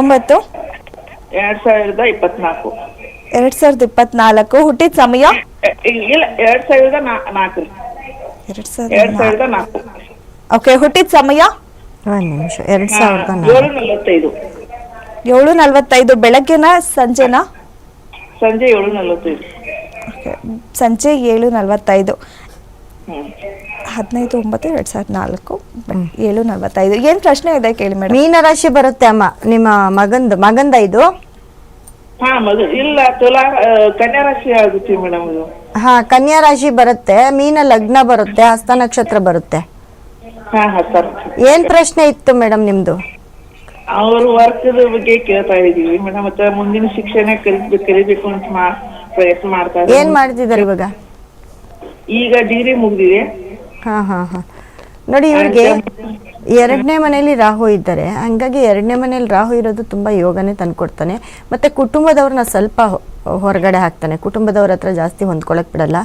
ಒಂಬತ್ತು. ಎರಡ್ ಸಾವಿರದ ಇಪ್ಪತ್ನಾಲ್ಕು. ಎರಡ್ ಸಾವಿರದ ಇಪ್ಪತ್ನಾಲ್ಕು. ಹುಟ್ಟಿದ ಸಮಯ? ಇಲ್ಲ ಎರಡ್ ಸಾವಿರದ ನಾಲ್ಕು. ಎರಡ್ ಸಾವಿರದ ನಾಲ್ಕು. ಓಕೆ ಹುಟ್ಟಿದ ಸಮಯ? ಒಂದು ನಿಮಿಷ ಎರಡು ಸಾವಿರದ ಏಳು ನಲವತ್ತೈದು ಏಳು ನಲ್ವತ್ತೈದು ಬೆಳಗ್ಗೆನ ಸಂಜೆನ? ಸಂಜೆ ಏಳು ನಲವತ್ತೈದು Okay, ಸಂಜೆ ಏಳು ನಲ್ವತ್ತೈದು ಹ್ಮ್. ಹದಿನೈದು ಒಂಬತ್ತು ಎರಡು ಸಾವಿರದ ನಾಲ್ಕು ಏಳು ನಲ್ವತ್ತೈದು ಏನು ಪ್ರಶ್ನೆ ಇದೆ ಕೇಳಿ ಮೇಡಮ್? ಮೀನರಾಶಿ ಬರುತ್ತೆ ಅಮ್ಮ ನಿಮ್ಮ ಮಗಂದು ಮಗಂದ ಇದು? ಹಾ ಮಗು ಇಲ್ಲ ತುಲಾ ಆ, ಕನ್ಯಾ ರಾಶಿ ಆಗುತ್ತೆ ಮೇಡಮ್ ಇದು. ಹಾ ಕನ್ಯಾ ರಾಶಿ ಬರುತ್ತೆ ಮೀನ ಲಗ್ನ ಬರುತ್ತೆ ಹಸ್ತ ನಕ್ಷತ್ರ ಬರುತ್ತೆ. ಹಾ ಹಾ ಸರ್. ಏನ್ ಪ್ರಶ್ನೆ ಇತ್ತು ಮೇಡಮ್ ನಿಮ್ದು? ಅವರು ವರ್ಕ್ ಬಗ್ಗೆ ಕೇಳ್ತಾ ಇದೀವಿ ಮೇಡಮ್ ಮತ್ತೆ ಮುಂದಿನ ಶಿಕ್ಷಣ ಕಲಿಬೇಕು ಕಲಿಬೇಕು ಅಂತ ಮಾ- ಪ್ರಯತ್ನ ಮಾಡ್ತಾ ಏನ್ ಮಾಡ್ತಿದಾರೆ ಮಾಡ್ತಿದ್ದಾರೆ ಇವಾಗ? ಈಗ ಡಿಗ್ರಿ ಮುಗ್ದಿದೆ. ಹಾ ಹಾ ಹಾ. ನೋಡಿ ಇವ್ರಿಗೆ ಎರಡನೇ ಮನೆಯಲ್ಲಿ ರಾಹು ಇದ್ದಾರೆ. ಹಂಗಾಗಿ ಎರಡನೇ ಮನೆಯಲ್ಲಿ ರಾಹು ಇರೋದು ತುಂಬಾ ಯೋಗನೇ ತಂದ್ಕೊಡ್ತಾನೆ. ಮತ್ತೆ ಕುಟುಂಬದವ್ರನ್ನ ಸ್ವಲ್ಪ ಹೊ- ಹೊರಗಡೆ ಹಾಕ್ತಾನೆ. ಕುಟುಂಬದವ್ರ ಹತ್ರ ಜಾಸ್ತಿ ಹೊಂದ್ಕೊಳ್ಳೋಕೆ ಬಿಡಲ್ಲ.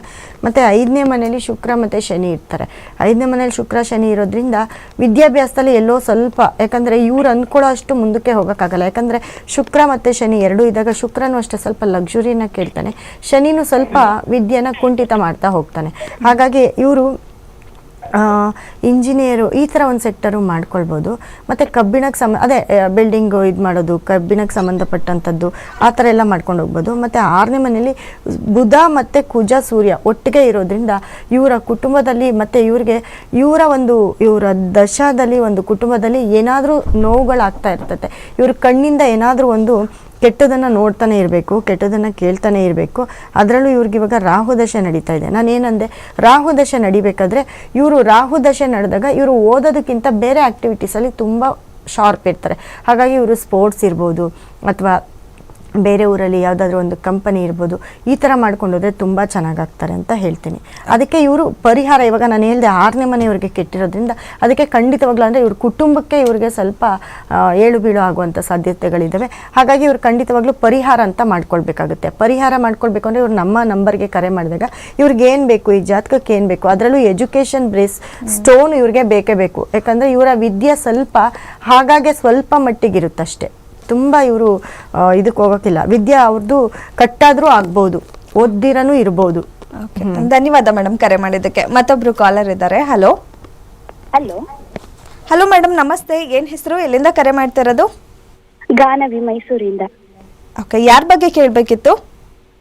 ಮತ್ತೆ ಐದನೇ ಮನೆಯಲ್ಲಿ ಶುಕ್ರ ಮತ್ತೆ ಶನಿ ಇರ್ತಾರೆ. ಐದನೇ ಮನೆಯಲ್ಲಿ ಶುಕ್ರ, ಶನಿ ಇರೋದ್ರಿಂದ ವಿದ್ಯಾಭ್ಯಾಸದಲ್ಲಿ ಎಲ್ಲೋ ಸ್ವಲ್ಪ, ಯಾಕಂದ್ರೆ ಇವ್ರು ಅಂದ್ಕೊಳ್ಳೋ ಅಷ್ಟು ಮುಂದಕ್ಕೆ ಹೋಗೋಕ್ಕಾಗಲ್ಲ. ಯಾಕಂದ್ರೆ ಶುಕ್ರ ಮತ್ತೆ ಶನಿ ಎರಡೂ ಇದ್ದಾಗ ಶುಕ್ರನು ಅಷ್ಟೇ ಸ್ವಲ್ಪ ಲಕ್ಸುರಿನ ಕೇಳ್ತಾನೆ. ಶನಿನೂ ಸ್ವಲ್ಪ ವಿದ್ಯೆನ ಕುಂಠಿತ ಮಾಡ್ತಾ ಹೋಗ್ತಾನೆ. ಹಾಗಾಗಿ ಇವರು ಇಂಜಿನಿಯರು ಈ ಥರ ಒಂದು ಸೆಕ್ಟರು ಮಾಡ್ಕೊಳ್ಬೋದು. ಮತ್ತು ಕಬ್ಬಿಣಕ್ಕೆ ಸಂಬ, ಅದೇ ಬಿಲ್ಡಿಂಗು ಇದು ಮಾಡೋದು, ಕಬ್ಬಿಣಕ್ಕೆ ಸಂಬಂಧಪಟ್ಟಂಥದ್ದು, ಆ ಥರ ಎಲ್ಲ ಮಾಡ್ಕೊಂಡು ಹೋಗ್ಬೋದು. ಮತ್ತು ಆರನೇ ಮನೆಯಲ್ಲಿ ಬುಧ ಮತ್ತು ಕುಜ ಸೂರ್ಯ ಒಟ್ಟಿಗೆ ಇರೋದ್ರಿಂದ ಇವರ ಕುಟುಂಬದಲ್ಲಿ ಮತ್ತು ಇವ್ರಿಗೆ, ಇವರ ಒಂದು, ಇವರ ದಶಾದಲ್ಲಿ ಒಂದು ಕುಟುಂಬದಲ್ಲಿ ಏನಾದರೂ ನೋವುಗಳಾಗ್ತಾ ಇರ್ತದೆ ಇವ್ರ ಕಣ್ಣಿಂದ ಏನಾದರೂ ಒಂದು ಕೆಟ್ಟದನ್ನು ನೋಡ್ತಾನೆ ಇರಬೇಕು, ಕೆಟ್ಟದನ್ನು ಕೇಳ್ತಾನೆ ಇರಬೇಕು. ಅದರಲ್ಲೂ ಇವ್ರಿಗೆ ಇವಾಗ ರಾಹು ದಶೆ ನಡೀತಾ ಇದೆ. ನಾನು ಏನಂದೆ ರಾಹು ದಶೆ ನಡಿಬೇಕಾದ್ರೆ ಇವರು ರಾಹು ದಶೆ ನಡೆದಾಗ ಇವರು ಓದೋದಕ್ಕಿಂತ ಬೇರೆ ಆ್ಯಕ್ಟಿವಿಟೀಸಲ್ಲಿ ತುಂಬ ಶಾರ್ಪ್ ಇರ್ತಾರೆ. ಹಾಗಾಗಿ ಇವರು ಸ್ಪೋರ್ಟ್ಸ್ ಇರ್ಬೋದು, ಅಥವಾ ಬೇರೆ ಊರಲ್ಲಿ ಯಾವುದಾದ್ರೂ ಒಂದು ಕಂಪನಿ ಇರ್ಬೋದು, ಈ ಥರ ಮಾಡ್ಕೊಂಡೋದ್ರೆ ತುಂಬ ಚೆನ್ನಾಗಾಗ್ತಾರೆ ಅಂತ ಹೇಳ್ತೀನಿ. ಅದಕ್ಕೆ ಇವರು ಪರಿಹಾರ, ಇವಾಗ ನಾನು ಹೇಳಿದೆ ಆರನೇ ಮನೆಯವ್ರಿಗೆ ಕೆಟ್ಟಿರೋದ್ರಿಂದ ಅದಕ್ಕೆ ಖಂಡಿತವಾಗ್ಲೂ ಅಂದರೆ ಇವ್ರ ಕುಟುಂಬಕ್ಕೆ ಇವ್ರಿಗೆ ಸ್ವಲ್ಪ ಏಳು ಬೀಳು ಆಗುವಂಥ ಸಾಧ್ಯತೆಗಳಿದ್ದಾವೆ ಹಾಗಾಗಿ ಇವ್ರು ಖಂಡಿತವಾಗ್ಲೂ ಪರಿಹಾರ ಅಂತ ಮಾಡ್ಕೊಳ್ಬೇಕಾಗುತ್ತೆ. ಪರಿಹಾರ ಮಾಡ್ಕೊಳ್ಬೇಕು ಅಂದರೆ ಇವ್ರು ನಮ್ಮ ನಂಬರ್ಗೆ ಕರೆ ಮಾಡಿದಾಗ ಇವ್ರಿಗೆ ಏನು ಬೇಕು, ಈ ಜಾತಕಕ್ಕೆ ಏನು ಬೇಕು, ಅದರಲ್ಲೂ ಎಜುಕೇಷನ್ ಬ್ರೇಸ್ ಸ್ಟೋನ್ ಇವ್ರಿಗೆ ಬೇಕೇ ಬೇಕು. ಯಾಕಂದರೆ ಇವರ ವಿದ್ಯೆ ಸ್ವಲ್ಪ, ಹಾಗಾಗಿ ಸ್ವಲ್ಪ ಮಟ್ಟಿಗಿರುತ್ತಷ್ಟೇ. ತುಂಬ ಇವರು ಇದಕ್ಕೆ ಹೋಗೋಕ್ಕಿಲ್ಲ. ವಿದ್ಯಾ ಅವ್ರದ್ದು ಕಟ್ಟಾದರೂ ಆಗ್ಬೋದು. ಓದ್ದಿರನೂ ಇರ್ಬೋದು. ಓಕೆ ಧನ್ಯವಾದ ಮೇಡಮ್ ಕರೆ ಮಾಡಿದ್ದಕ್ಕೆ. ಮತ್ತೊಬ್ರು ಕಾಲರ್ ಇದ್ದಾರೆ. ಹಲೋ ಹಲೋ ಹಲೋ ಮೇಡಮ್ ನಮಸ್ತೆ. ಏನ್ ಹೆಸರು? ಎಲ್ಲಿಂದ ಕರೆ ಮಾಡ್ತಿರೋದು ಗಾನವಿ ಮೈಸೂರಿಂದ. ಓಕೆ ಯಾರ ಬಗ್ಗೆ ಕೇಳಬೇಕಿತ್ತು?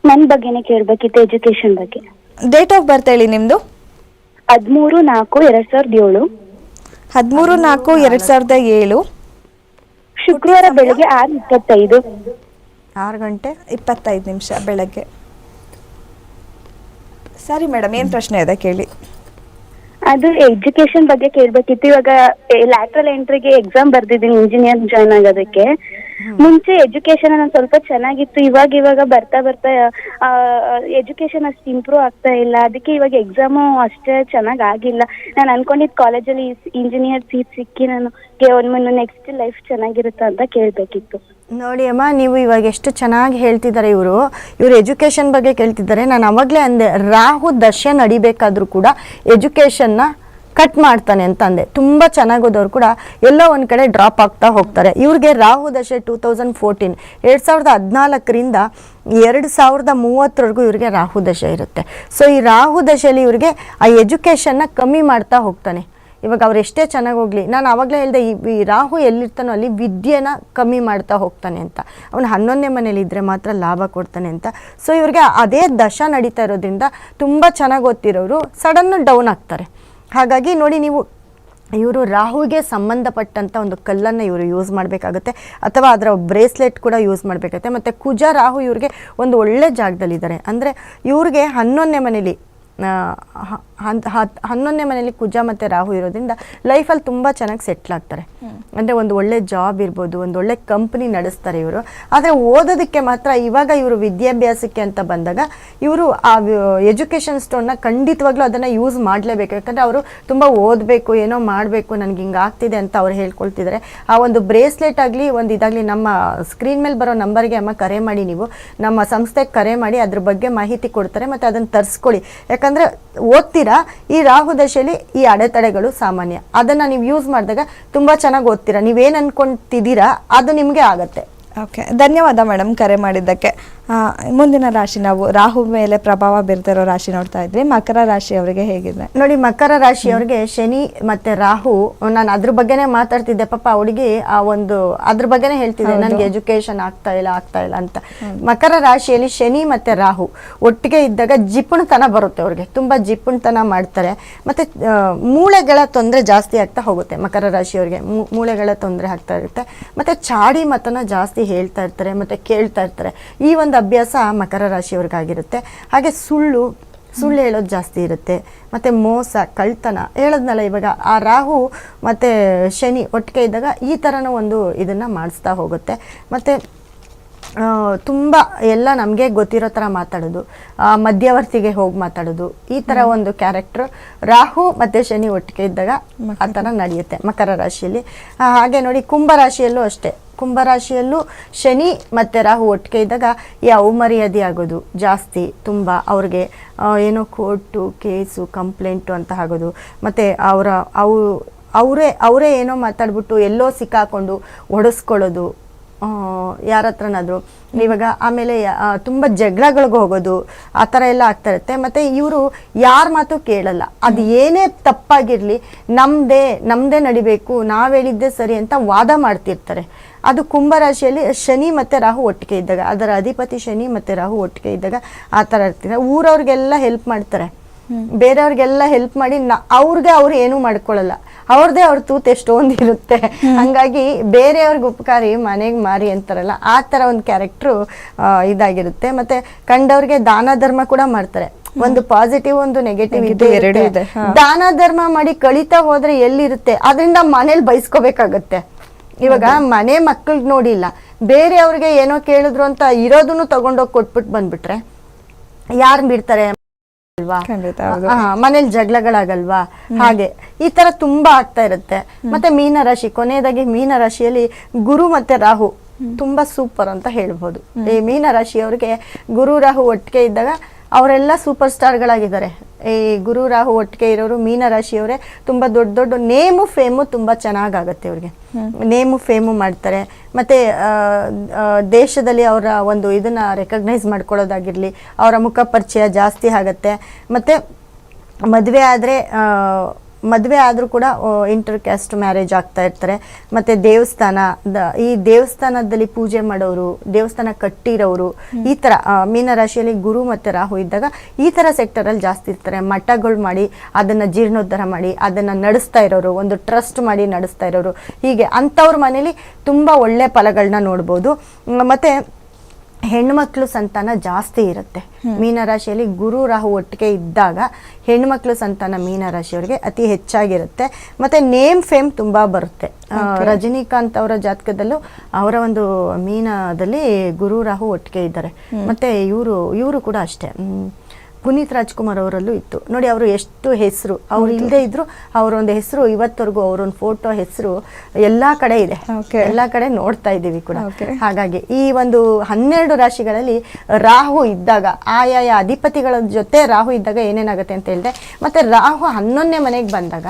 ನನ್ನ ಬಗ್ಗೆನೇ ಕೇಳಬೇಕಿತ್ತು ಎಜುಕೇಶನ್ ಬಗ್ಗೆ. ಡೇಟ್ ಆಫ್ ಬರ್ತ್ ಹೇಳಿ ನಿಮ್ದು? ಹದಿಮೂರು ನಾಲ್ಕು ಎರಡ್ ಸಾವಿರದ ಏಳು. ಹದಿಮೂರು ನಾಲ್ಕು ಎರಡ್ ಸಾವಿರದ ಏಳು. ಶುಕ್ರವಾರ ಬೆಳಗ್ಗೆ ಆರು ಇಪ್ಪತ್ತೈದು. ಆರು ಗಂಟೆ ಇಪ್ಪತ್ತೈದು ನಿಮಿಷ ಬೆಳಗ್ಗೆ. ಸರಿ ಮೇಡಮ್ ಏನು ಪ್ರಶ್ನೆ ಇದೆ ಕೇಳಿ. ಅದು ಎಜುಕೇಶನ್ ಬಗ್ಗೆ ಕೇಳ್ಬೇಕಿತ್ತು. ಇವಾಗ ಲ್ಯಾಟ್ರಲ್ ಎಂಟ್ರಿಗೆ ಎಕ್ಸಾಮ್ ಬರ್ದಿದ್ದೀನಿ ಇಂಜಿನಿಯರ್ ಜಾಯ್ನ್ ಆಗೋದಕ್ಕೆ. ಮುಂಚೆ ಎಜುಕೇಶನ್ ಅನ್ನೋದು ಸ್ವಲ್ಪ ಚೆನ್ನಾಗಿತ್ತು ಇವಾಗ ಇವಾಗ ಬರ್ತಾ ಬರ್ತಾ ಎಜುಕೇಶನ್ ಅಷ್ಟು ಇಂಪ್ರೂವ್ ಆಗ್ತಾ ಇಲ್ಲ. ಅದಕ್ಕೆ ಇವಾಗ ಎಕ್ಸಾಮು ಅಷ್ಟೇ ಚೆನ್ನಾಗಿ ಆಗಿಲ್ಲ. ನಾನು ಅನ್ಕೊಂಡಿದ್ದ ಕಾಲೇಜಲ್ಲಿ ಇಂಜಿನಿಯರ್ ಸೀಟ್ ಸಿಕ್ಕಿ ನಾನು ಒಂದು ನೆಕ್ಸ್ಟ್ ಲೈಫ್ ಚೆನ್ನಾಗಿರುತ್ತಾ ಅಂತ ಕೇಳಬೇಕಿತ್ತು. ನೋಡಿ ಅಮ್ಮ ನೀವು ಇವಾಗ ಎಷ್ಟು ಚೆನ್ನಾಗಿ ಹೇಳ್ತಿದ್ದಾರೆ ಇವರು. ಇವರು ಎಜುಕೇಷನ್ ಬಗ್ಗೆ ಕೇಳ್ತಿದ್ದಾರೆ. ನಾನು ಅವಾಗಲೇ ಅಂದೆ ರಾಹು ದಶೆ ನಡಿಬೇಕಾದ್ರೂ ಕೂಡ ಎಜುಕೇಷನ್ನ ಕಟ್ ಮಾಡ್ತಾನೆ ಅಂತ ಅಂದೆ ತುಂಬ ಚೆನ್ನಾಗಿ ಓದೋರು ಕೂಡ ಎಲ್ಲೋ ಒಂದು ಕಡೆ ಡ್ರಾಪ್ ಆಗ್ತಾ ಹೋಗ್ತಾರೆ. ಇವ್ರಿಗೆ ರಾಹು ದಶೆ ಟೂ ತೌಸಂಡ್ ಫೋರ್ಟೀನ್ ಎರಡು ಸಾವಿರದ ಹದಿನಾಲ್ಕರಿಂದ ಎರಡು ಸಾವಿರದ ಮೂವತ್ತರವರೆಗೂ ಇವ್ರಿಗೆ ರಾಹು ದಶೆ ಇರುತ್ತೆ. ಸೊ ಈ ರಾಹು ದಶೆಯಲ್ಲಿ ಇವ್ರಿಗೆ ಆ ಎಜುಕೇಷನ್ನ ಕಮ್ಮಿ ಮಾಡ್ತಾ ಹೋಗ್ತಾನೆ. ಇವಾಗ ಅವ್ರು ಎಷ್ಟೇ ಚೆನ್ನಾಗಿ ಹೋಗ್ಲಿ, ನಾನು ಆವಾಗಲೇ ಹೇಳಿದೆ, ಈ ಈ ರಾಹು ಎಲ್ಲಿರ್ತಾನೋ ಅಲ್ಲಿ ವಿದ್ಯೆನ ಕಮ್ಮಿ ಮಾಡ್ತಾ ಹೋಗ್ತಾನೆ ಅಂತ. ಅವನು ಹನ್ನೊಂದನೇ ಮನೇಲಿ ಇದ್ದರೆ ಮಾತ್ರ ಲಾಭ ಕೊಡ್ತಾನೆ ಅಂತ. ಸೊ ಇವ್ರಿಗೆ ಅದೇ ದಶ ನಡೀತಾ ಇರೋದ್ರಿಂದ ತುಂಬ ಚೆನ್ನಾಗಿ ಓದ್ತಿರೋರು ಸಡನ್ನು ಡೌನ್ ಆಗ್ತಾರೆ. ಹಾಗಾಗಿ ನೋಡಿ ನೀವು, ಇವರು ರಾಹುಗೆ ಸಂಬಂಧಪಟ್ಟಂಥ ಒಂದು ಕಲ್ಲನ್ನು ಇವರು ಯೂಸ್ ಮಾಡಬೇಕಾಗುತ್ತೆ, ಅಥವಾ ಅದರ ಬ್ರೇಸ್ಲೆಟ್ ಕೂಡ ಯೂಸ್ ಮಾಡಬೇಕಾಗುತ್ತೆ, ಮತ್ತು ಕುಜ ರಾಹು ಇವ್ರಿಗೆ ಒಂದು ಒಳ್ಳೆ ಜಾಗದಲ್ಲಿದ್ದಾರೆ. ಅಂದರೆ ಇವ್ರಿಗೆ ಹನ್ನೊಂದನೇ ಮನೇಲಿ ಹನ್ನೊಂದನೇ ಮನೇಲಿ ಕುಜ ಮತ್ತು ರಾಹು ಇರೋದ್ರಿಂದ ಲೈಫಲ್ಲಿ ತುಂಬ ಚೆನ್ನಾಗಿ ಸೆಟ್ಲ್ ಆಗ್ತಾರೆ. ಅಂದರೆ ಒಂದು ಒಳ್ಳೆ ಜಾಬ್ ಇರ್ಬೋದು ಒಂದು ಒಳ್ಳೆ ಕಂಪ್ನಿ ನಡೆಸ್ತಾರೆ ಇವರು. ಆದರೆ ಓದೋದಕ್ಕೆ ಮಾತ್ರ ಇವಾಗ ಇವರು ವಿದ್ಯಾಭ್ಯಾಸಕ್ಕೆ ಅಂತ ಬಂದಾಗ ಇವರು ಆ ಎಜುಕೇಷನ್ ಸ್ಟೋನ್ನ ಖಂಡಿತವಾಗ್ಲೂ ಅದನ್ನು ಯೂಸ್ ಮಾಡಲೇಬೇಕು. ಯಾಕಂದರೆ ಅವರು ತುಂಬ ಓದಬೇಕು ಏನೋ ಮಾಡಬೇಕು ನನಗೆ ಹಿಂಗೆ ಆಗ್ತಿದೆ ಅಂತ ಅವ್ರು ಹೇಳ್ಕೊಳ್ತಿದ್ದಾರೆ ಆ ಒಂದು ಬ್ರೇಸ್ಲೆಟ್ ಆಗಲಿ ಒಂದು ಇದಾಗಲಿ ನಮ್ಮ ಸ್ಕ್ರೀನ್ ಮೇಲೆ ಬರೋ ನಂಬರ್ಗೆ ಅಮ್ಮ ಕರೆ ಮಾಡಿ ನೀವು. ನಮ್ಮ ಸಂಸ್ಥೆಗೆ ಕರೆ ಮಾಡಿ ಅದ್ರ ಬಗ್ಗೆ ಮಾಹಿತಿ ಕೊಡ್ತಾರೆ ಮತ್ತು ಅದನ್ನು ತರಿಸ್ಕೊಳ್ಳಿ. ಯಾಕಂದರೆ ಓದ್ತೀರಾ ಈ ರಾಹು ದಶೆಯಲ್ಲಿ ಈ ಅಡೆತಡೆಗಳು ಸಾಮಾನ್ಯ. ಅದನ್ನು ನೀವು ಯೂಸ್ ಮಾಡಿದಾಗ ತುಂಬ ಚೆನ್ನಾಗಿ ಓದ್ತೀರಾ. ನೀವೇನು ಅನ್ಕೊಂತಿದ್ದೀರಾ, ಅದು ನಿಮಗೆ ಆಗತ್ತೆ. ಓಕೆ ಧನ್ಯವಾದ ಮೇಡಮ್ ಕರೆ ಮಾಡಿದ್ದಕ್ಕೆ. ಮುಂದಿನ ರಾಶಿ ನಾವು ರಾಹು ಮೇಲೆ ಪ್ರಭಾವ ಬೀರ್ತಿರೋ ರಾಶಿ ನೋಡ್ತಾ ಇದ್ವಿ. ಮಕರ ರಾಶಿ ಅವರಿಗೆ ಹೇಗಿದೆ? ನೋಡಿ ಮಕರ ರಾಶಿಯವರಿಗೆ ಶನಿ ಮತ್ತೆ ರಾಹು ನಾನು ಅದ್ರ ಬಗ್ಗೆನೇ ಮಾತಾಡ್ತಿದ್ದೆ. ಪಾಪ ಹುಡುಗಿ ಆ ಒಂದು ಅದ್ರ ಬಗ್ಗೆನೇ ಹೇಳ್ತಿದ್ದೆ ನನಗೆ ಎಜುಕೇಶನ್ ಆಗ್ತಾ ಇಲ್ಲ ಆಗ್ತಾ ಇಲ್ಲ ಅಂತ. ಮಕರ ರಾಶಿಯಲ್ಲಿ ಶನಿ ಮತ್ತೆ ರಾಹು ಒಟ್ಟಿಗೆ ಇದ್ದಾಗ ಜಿಪುಣತನ ಬರುತ್ತೆ ಅವ್ರಿಗೆ. ತುಂಬಾ ಜಿಪುಣತನ ಮಾಡ್ತಾರೆ. ಮತ್ತೆ ಮೂಳೆಗಳ ತೊಂದರೆ ಜಾಸ್ತಿ ಆಗ್ತಾ ಹೋಗುತ್ತೆ ಮಕರ ರಾಶಿಯವರಿಗೆ. ಮೂಳೆಗಳ ತೊಂದರೆ ಆಗ್ತಾ ಇರುತ್ತೆ. ಮತ್ತೆ ಚಾಡಿ ಮತನ ಜಾಸ್ತಿ ಹೇಳ್ತಾ ಇರ್ತಾರೆ, ಮತ್ತು ಕೇಳ್ತಾ ಇರ್ತಾರೆ. ಈ ಒಂದು ಅಭ್ಯಾಸ ಮಕರ ರಾಶಿಯವ್ರಿಗಾಗಿರುತ್ತೆ. ಹಾಗೆ ಸುಳ್ಳು ಸುಳ್ಳು ಹೇಳೋದು ಜಾಸ್ತಿ ಇರುತ್ತೆ. ಮತ್ತು ಮೋಸ ಕಳ್ತನ ಹೇಳೋದ್ನಲ್ಲ ಇವಾಗ, ಆ ರಾಹು ಮತ್ತು ಶನಿ ಒಟ್ಟಿಗೆ ಇದ್ದಾಗ ಈ ಥರನೂ ಒಂದು ಇದನ್ನು ಮಾಡಿಸ್ತಾ ಹೋಗುತ್ತೆ. ಮತ್ತು ತುಂಬ ಎಲ್ಲ ನಮಗೆ ಗೊತ್ತಿರೋ ಥರ ಮಾತಾಡೋದು. ಮಧ್ಯವರ್ತಿಗೆ ಹೋಗಿ ಮಾತಾಡೋದು. ಈ ಥರ ಒಂದು ಕ್ಯಾರೆಕ್ಟ್ರ್ ರಾಹು ಮತ್ತು ಶನಿ ಒಟ್ಟಿಗೆ ಇದ್ದಾಗ ಆ ಥರ ನಡೆಯುತ್ತೆ ಮಕರ ರಾಶಿಯಲ್ಲಿ. ಹಾಗೆ ನೋಡಿ ಕುಂಭ ರಾಶಿಯಲ್ಲೂ ಅಷ್ಟೇ. ಕುಂಭ ರಾಶಿಯಲ್ಲೂ ಶನಿ ಮತ್ತು ರಾಹು ಒಟ್ಟಿಗೆ ಇದ್ದಾಗ ಈ ಅವಮರ್ಯಾದೆ ಆಗೋದು ಜಾಸ್ತಿ ತುಂಬ ಅವ್ರಿಗೆ ಏನೋ ಕೋರ್ಟು ಕೇಸು ಕಂಪ್ಲೇಂಟು ಅಂತ ಆಗೋದು. ಮತ್ತು ಅವರ ಅವು ಅವರೇ ಅವರೇ ಏನೋ ಮಾತಾಡ್ಬಿಟ್ಟು ಎಲ್ಲೋ ಸಿಕ್ಕಾಕೊಂಡು ಒಡಿಸ್ಕೊಳ್ಳೋದು ಯಾರ ಹತ್ರನಾದರೂ ಇವಾಗ ಆಮೇಲೆ ತುಂಬ ಜಗಳಗಳಿಗೆ ಹೋಗೋದು ಆ ಥರ ಎಲ್ಲ ಆಗ್ತಾ ಇರುತ್ತೆ. ಮತ್ತು ಇವರು ಯಾರ ಮಾತು ಕೇಳಲ್ಲ. ಅದು ಏನೇ ತಪ್ಪಾಗಿರಲಿ ನಮ್ಮದೇ ನಮ್ಮದೇ ನಡಿಬೇಕು ನಾವು ಹೇಳಿದ್ದೆ ಸರಿ ಅಂತ ವಾದ ಮಾಡ್ತಿರ್ತಾರೆ. ಅದು ಕುಂಭರಾಶಿಯಲ್ಲಿ ಶನಿ ಮತ್ತು ರಾಹು ಒಟ್ಟಿಗೆ ಇದ್ದಾಗ ಅದರ ಅಧಿಪತಿ ಶನಿ ಮತ್ತು ರಾಹು ಒಟ್ಟಿಗೆ ಇದ್ದಾಗ ಆ ಥರ ಇರ್ತಾರೆ ಊರವ್ರಿಗೆಲ್ಲ ಹೆಲ್ಪ್ ಮಾಡ್ತಾರೆ. ಬೇರೆಯವ್ರಿಗೆಲ್ಲ ಹೆಲ್ಪ್ ಮಾಡಿ ನ ಅವ್ರಿಗೆ ಅವ್ರು ಏನೂ ಮಾಡ್ಕೊಳ್ಳಲ್ಲ. ಅವ್ರದ್ದೇ ಅವ್ರ ತೂತ್ ಎಷ್ಟೊಂದು ಇರುತ್ತೆ ಹಂಗಾಗಿ ಬೇರೆಯವ್ರಿಗೆ ಉಪಕಾರಿ ಮನೆಗೆ ಮಾರಿ ಅಂತಾರಲ್ಲ ಆ ಥರ ಒಂದು ಕ್ಯಾರೆಕ್ಟ್ರು ಇದಾಗಿರುತ್ತೆ. ಮತ್ತೆ ಕಂಡವ್ರಿಗೆ ದಾನ ಧರ್ಮ ಕೂಡ ಮಾಡ್ತಾರೆ. ಒಂದು ಪಾಸಿಟಿವ್ ಒಂದು ನೆಗೆಟಿವ್ ಇದು ಎರಡೂ ಇದೆ, ಹಾ. ದಾನ ಧರ್ಮ ಮಾಡಿ ಕಳೀತಾ ಹೋದ್ರೆ ಎಲ್ಲಿರುತ್ತೆ? ಅದರಿಂದ ಮನೇಲಿ ಬಯಸ್ಕೋಬೇಕಾಗತ್ತೆ ಇವಾಗ ಮನೆ ಮಕ್ಕಳಿಗೆ ನೋಡಿಲ್ಲ ಬೇರೆಯವ್ರಿಗೆ ಏನೋ ಕೇಳಿದ್ರು ಅಂತ ಇರೋದನ್ನು ತಗೊಂಡೋಗಿ ಕೊಟ್ಬಿಟ್ಟು ಬಂದ್ಬಿಟ್ರೆ ಯಾರು ಬಿಡ್ತಾರೆ ಅಲ್ವಾ ಮನೇಲಿ ಜಗಳಗಳಾಗಲ್ವಾ? ಹಾಗೆ. ಈ ತರ ತುಂಬಾ ಆಗ್ತಾ ಇರುತ್ತೆ. ಮತ್ತೆ ಮೀನ ರಾಶಿ ಕೊನೆಯದಾಗಿ ಮೀನ ರಾಶಿಯಲ್ಲಿ ಗುರು ಮತ್ತೆ ರಾಹು ತುಂಬಾ ಸೂಪರ್ ಅಂತ ಹೇಳ್ಬೋದು. ಈ ಮೀನ ರಾಶಿಯವರಿಗೆ ಗುರು ರಾಹು ಒಟ್ಟಿಗೆ ಇದ್ದಾಗ ಅವರೆಲ್ಲ ಸೂಪರ್ ಸ್ಟಾರ್ಗಳಾಗಿದ್ದಾರೆ ಈ ಗುರು ರಾಹು ಒಟ್ಟಿಗೆ ಇರೋರು ಮೀನ ರಾಶಿಯವರೇ ತುಂಬಾ ದೊಡ್ಡ ದೊಡ್ಡ ನೇಮು ಫೇಮು ತುಂಬಾ ಚೆನ್ನಾಗಾಗತ್ತೆ ಅವ್ರಿಗೆ. ನೇಮು ಫೇಮು ಮಾಡ್ತಾರೆ. ಮತ್ತೆ ದೇಶದಲ್ಲಿ ಅವರ ಒಂದು ಇದನ್ನ ರೆಕಗ್ನೈಸ್ ಮಾಡ್ಕೊಳ್ಳೋದಾಗಿರಲಿ ಅವರ ಮುಖ ಪರಿಚಯ ಜಾಸ್ತಿ ಆಗತ್ತೆ. ಮತ್ತೆ ಮದುವೆ ಆದರೆ ಮದುವೆ ಆದರೂ ಕೂಡ ಇಂಟರ್ ಕ್ಯಾಸ್ಟ್ ಮ್ಯಾರೇಜ್ ಆಗ್ತಾ ಇರ್ತಾರೆ. ಮತ್ತು ದೇವಸ್ಥಾನ ಈ ದೇವಸ್ಥಾನದಲ್ಲಿ ಪೂಜೆ ಮಾಡೋರು, ದೇವಸ್ಥಾನ ಕಟ್ಟಿರೋರು, ಈ ಥರ ಮೀನರಾಶಿಯಲ್ಲಿ ಗುರು ಮತ್ತು ರಾಹು ಇದ್ದಾಗ ಈ ಥರ ಸೆಕ್ಟರಲ್ಲಿ ಜಾಸ್ತಿ ಇರ್ತಾರೆ. ಮಠಗಳು ಮಾಡಿ, ಅದನ್ನು ಜೀರ್ಣೋದ್ಧಾರ ಮಾಡಿ, ಅದನ್ನು ನಡೆಸ್ತಾ ಇರೋರು, ಒಂದು ಟ್ರಸ್ಟ್ ಮಾಡಿ ನಡೆಸ್ತಾ ಇರೋರು. ಹೀಗೆ ಅಂಥವ್ರ ಮನೇಲಿ ತುಂಬ ಒಳ್ಳೆ ಫಲಗಳನ್ನ ನೋಡ್ಬೋದು. ಮತ್ತೆ ಹೆಣ್ಮಕ್ಳು ಸಂತಾನ ಜಾಸ್ತಿ ಇರುತ್ತೆ. ಮೀನರಾಶಿಯಲ್ಲಿ ಗುರು ರಾಹು ಒಟ್ಟಿಗೆ ಇದ್ದಾಗ ಹೆಣ್ಮಕ್ಳು ಸಂತಾನ ಮೀನರಾಶಿಯವರಿಗೆ ಅತಿ ಹೆಚ್ಚಾಗಿರುತ್ತೆ. ಮತ್ತೆ ನೇಮ್ ಫೇಮ್ ತುಂಬಾ ಬರುತ್ತೆ. ರಜನಿಕಾಂತ್ ಅವರ ಜಾತಕದಲ್ಲೂ ಅವರ ಒಂದು ಮೀನದಲ್ಲಿ ಗುರು ರಾಹು ಒಟ್ಟಿಗೆ ಇದ್ದಾರೆ. ಮತ್ತೆ ಇವರು ಇವರು ಕೂಡ ಅಷ್ಟೇ. ಪುನೀತ್ ರಾಜ್ಕುಮಾರ್ ಅವರಲ್ಲೂ ಇತ್ತು. ನೋಡಿ ಅವರು ಎಷ್ಟು ಹೆಸರು ಅವ್ರು ಇಲ್ಲದೆ ಇದ್ರು ಅವರೊಂದು ಹೆಸರು ಇವತ್ತವರೆಗೂ ಅವರೊಂದು ಫೋಟೋ ಹೆಸರು ಎಲ್ಲಾ ಕಡೆ ಇದೆ. ಎಲ್ಲ ಕಡೆ ನೋಡ್ತಾ ಇದ್ದೀವಿ ಕೂಡ. ಹಾಗಾಗಿ ಈ ಒಂದು ಹನ್ನೆರಡು ರಾಶಿಗಳಲ್ಲಿ ರಾಹು ಇದ್ದಾಗ ಆಯಾಯ ಅಧಿಪತಿಗಳ ಜೊತೆ ರಾಹು ಇದ್ದಾಗ ಏನೇನಾಗುತ್ತೆ ಅಂತ ಹೇಳಿದೆ ಮತ್ತೆ ರಾಹು ಹನ್ನೊಂದನೇ ಮನೆಗೆ ಬಂದಾಗ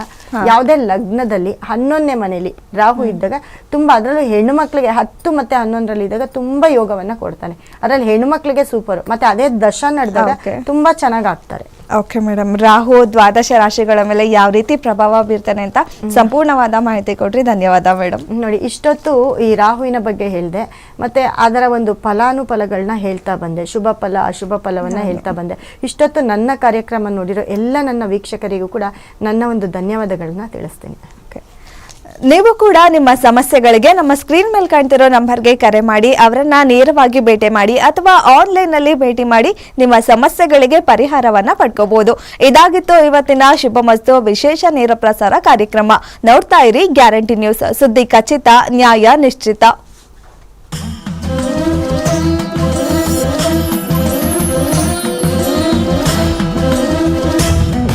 ಯಾವುದೇ ಲಗ್ನದಲ್ಲಿ ಹನ್ನೊಂದನೇ ಮನೆಯಲ್ಲಿ ರಾಹು ಇದ್ದಾಗ ತುಂಬಾ ಅದರಲ್ಲೂ ಹೆಣ್ಣು ಮಕ್ಕಳಿಗೆ ಹತ್ತು ಮತ್ತೆ ಹನ್ನೊಂದರಲ್ಲಿ ಇದ್ದಾಗ ತುಂಬಾ ಯೋಗವನ್ನ ಕೊಡ್ತಾನೆ. ಅದರಲ್ಲಿ ಹೆಣ್ಣು ಮಕ್ಕಳಿಗೆ ಸೂಪರ್. ಮತ್ತೆ ಅದೇ ದಶ ನಡೆದಾಗ. ತುಂಬಾ ಚೆನ್ನಾಗಿ ಆಗ್ತಾರೆ ಓಕೆ ಮೇಡಮ್ ರಾಹು ದ್ವಾದಶ ರಾಶಿಗಳ ಮೇಲೆ ಯಾವ ರೀತಿ ಪ್ರಭಾವ ಬೀರ್ತಾನೆ ಅಂತ ಸಂಪೂರ್ಣವಾದ ಮಾಹಿತಿ ಕೊಟ್ರಿ ಧನ್ಯವಾದ ಮೇಡಮ್ ನೋಡಿ ಇಷ್ಟೊತ್ತು ಈ ರಾಹುವಿನ ಬಗ್ಗೆ ಹೇಳಿದೆ ಮತ್ತೆ ಅದರ ಒಂದು ಫಲಾನುಫಲಗಳನ್ನ ಹೇಳ್ತಾ ಬಂದೆ ಶುಭ ಫಲ ಅಶುಭ ಫಲವನ್ನ ಹೇಳ್ತಾ ಬಂದೆ. ಇಷ್ಟೊತ್ತು ನನ್ನ ಕಾರ್ಯಕ್ರಮ ನೋಡಿರೋ ಎಲ್ಲ ನನ್ನ ವೀಕ್ಷಕರಿಗೂ ಕೂಡ ನನ್ನ ಒಂದು ಧನ್ಯವಾದಗಳನ್ನ ತಿಳಿಸ್ತೀನಿ. ನೀವು ಕೂಡ ನಿಮ್ಮ ಸಮಸ್ಯೆಗಳಿಗೆ ನಮ್ಮ ಸ್ಕ್ರೀನ್ ಮೇಲೆ ಕಾಣ್ತಿರೋ ನಂಬರ್ಗೆ ಕರೆ ಮಾಡಿ, ಅವರನ್ನ ನೇರವಾಗಿ ಭೇಟಿ ಮಾಡಿ ಅಥವಾ ಆನ್ಲೈನ್ನಲ್ಲಿ ಭೇಟಿ ಮಾಡಿ ನಿಮ್ಮ ಸಮಸ್ಯೆಗಳಿಗೆ ಪರಿಹಾರವನ್ನ ಪಡ್ಕೋಬಹುದು ಇದಾಗಿತ್ತು ಇವತ್ತಿನ ಶುಭ ಮಸ್ತು ವಿಶೇಷ ನೇರ ಪ್ರಸಾರ ಕಾರ್ಯಕ್ರಮ. ನೋಡ್ತಾ ಇರಿ ಗ್ಯಾರಂಟಿ ನ್ಯೂಸ್. ಸುದ್ದಿ ಖಚಿತ, ನ್ಯಾಯ ನಿಶ್ಚಿತ.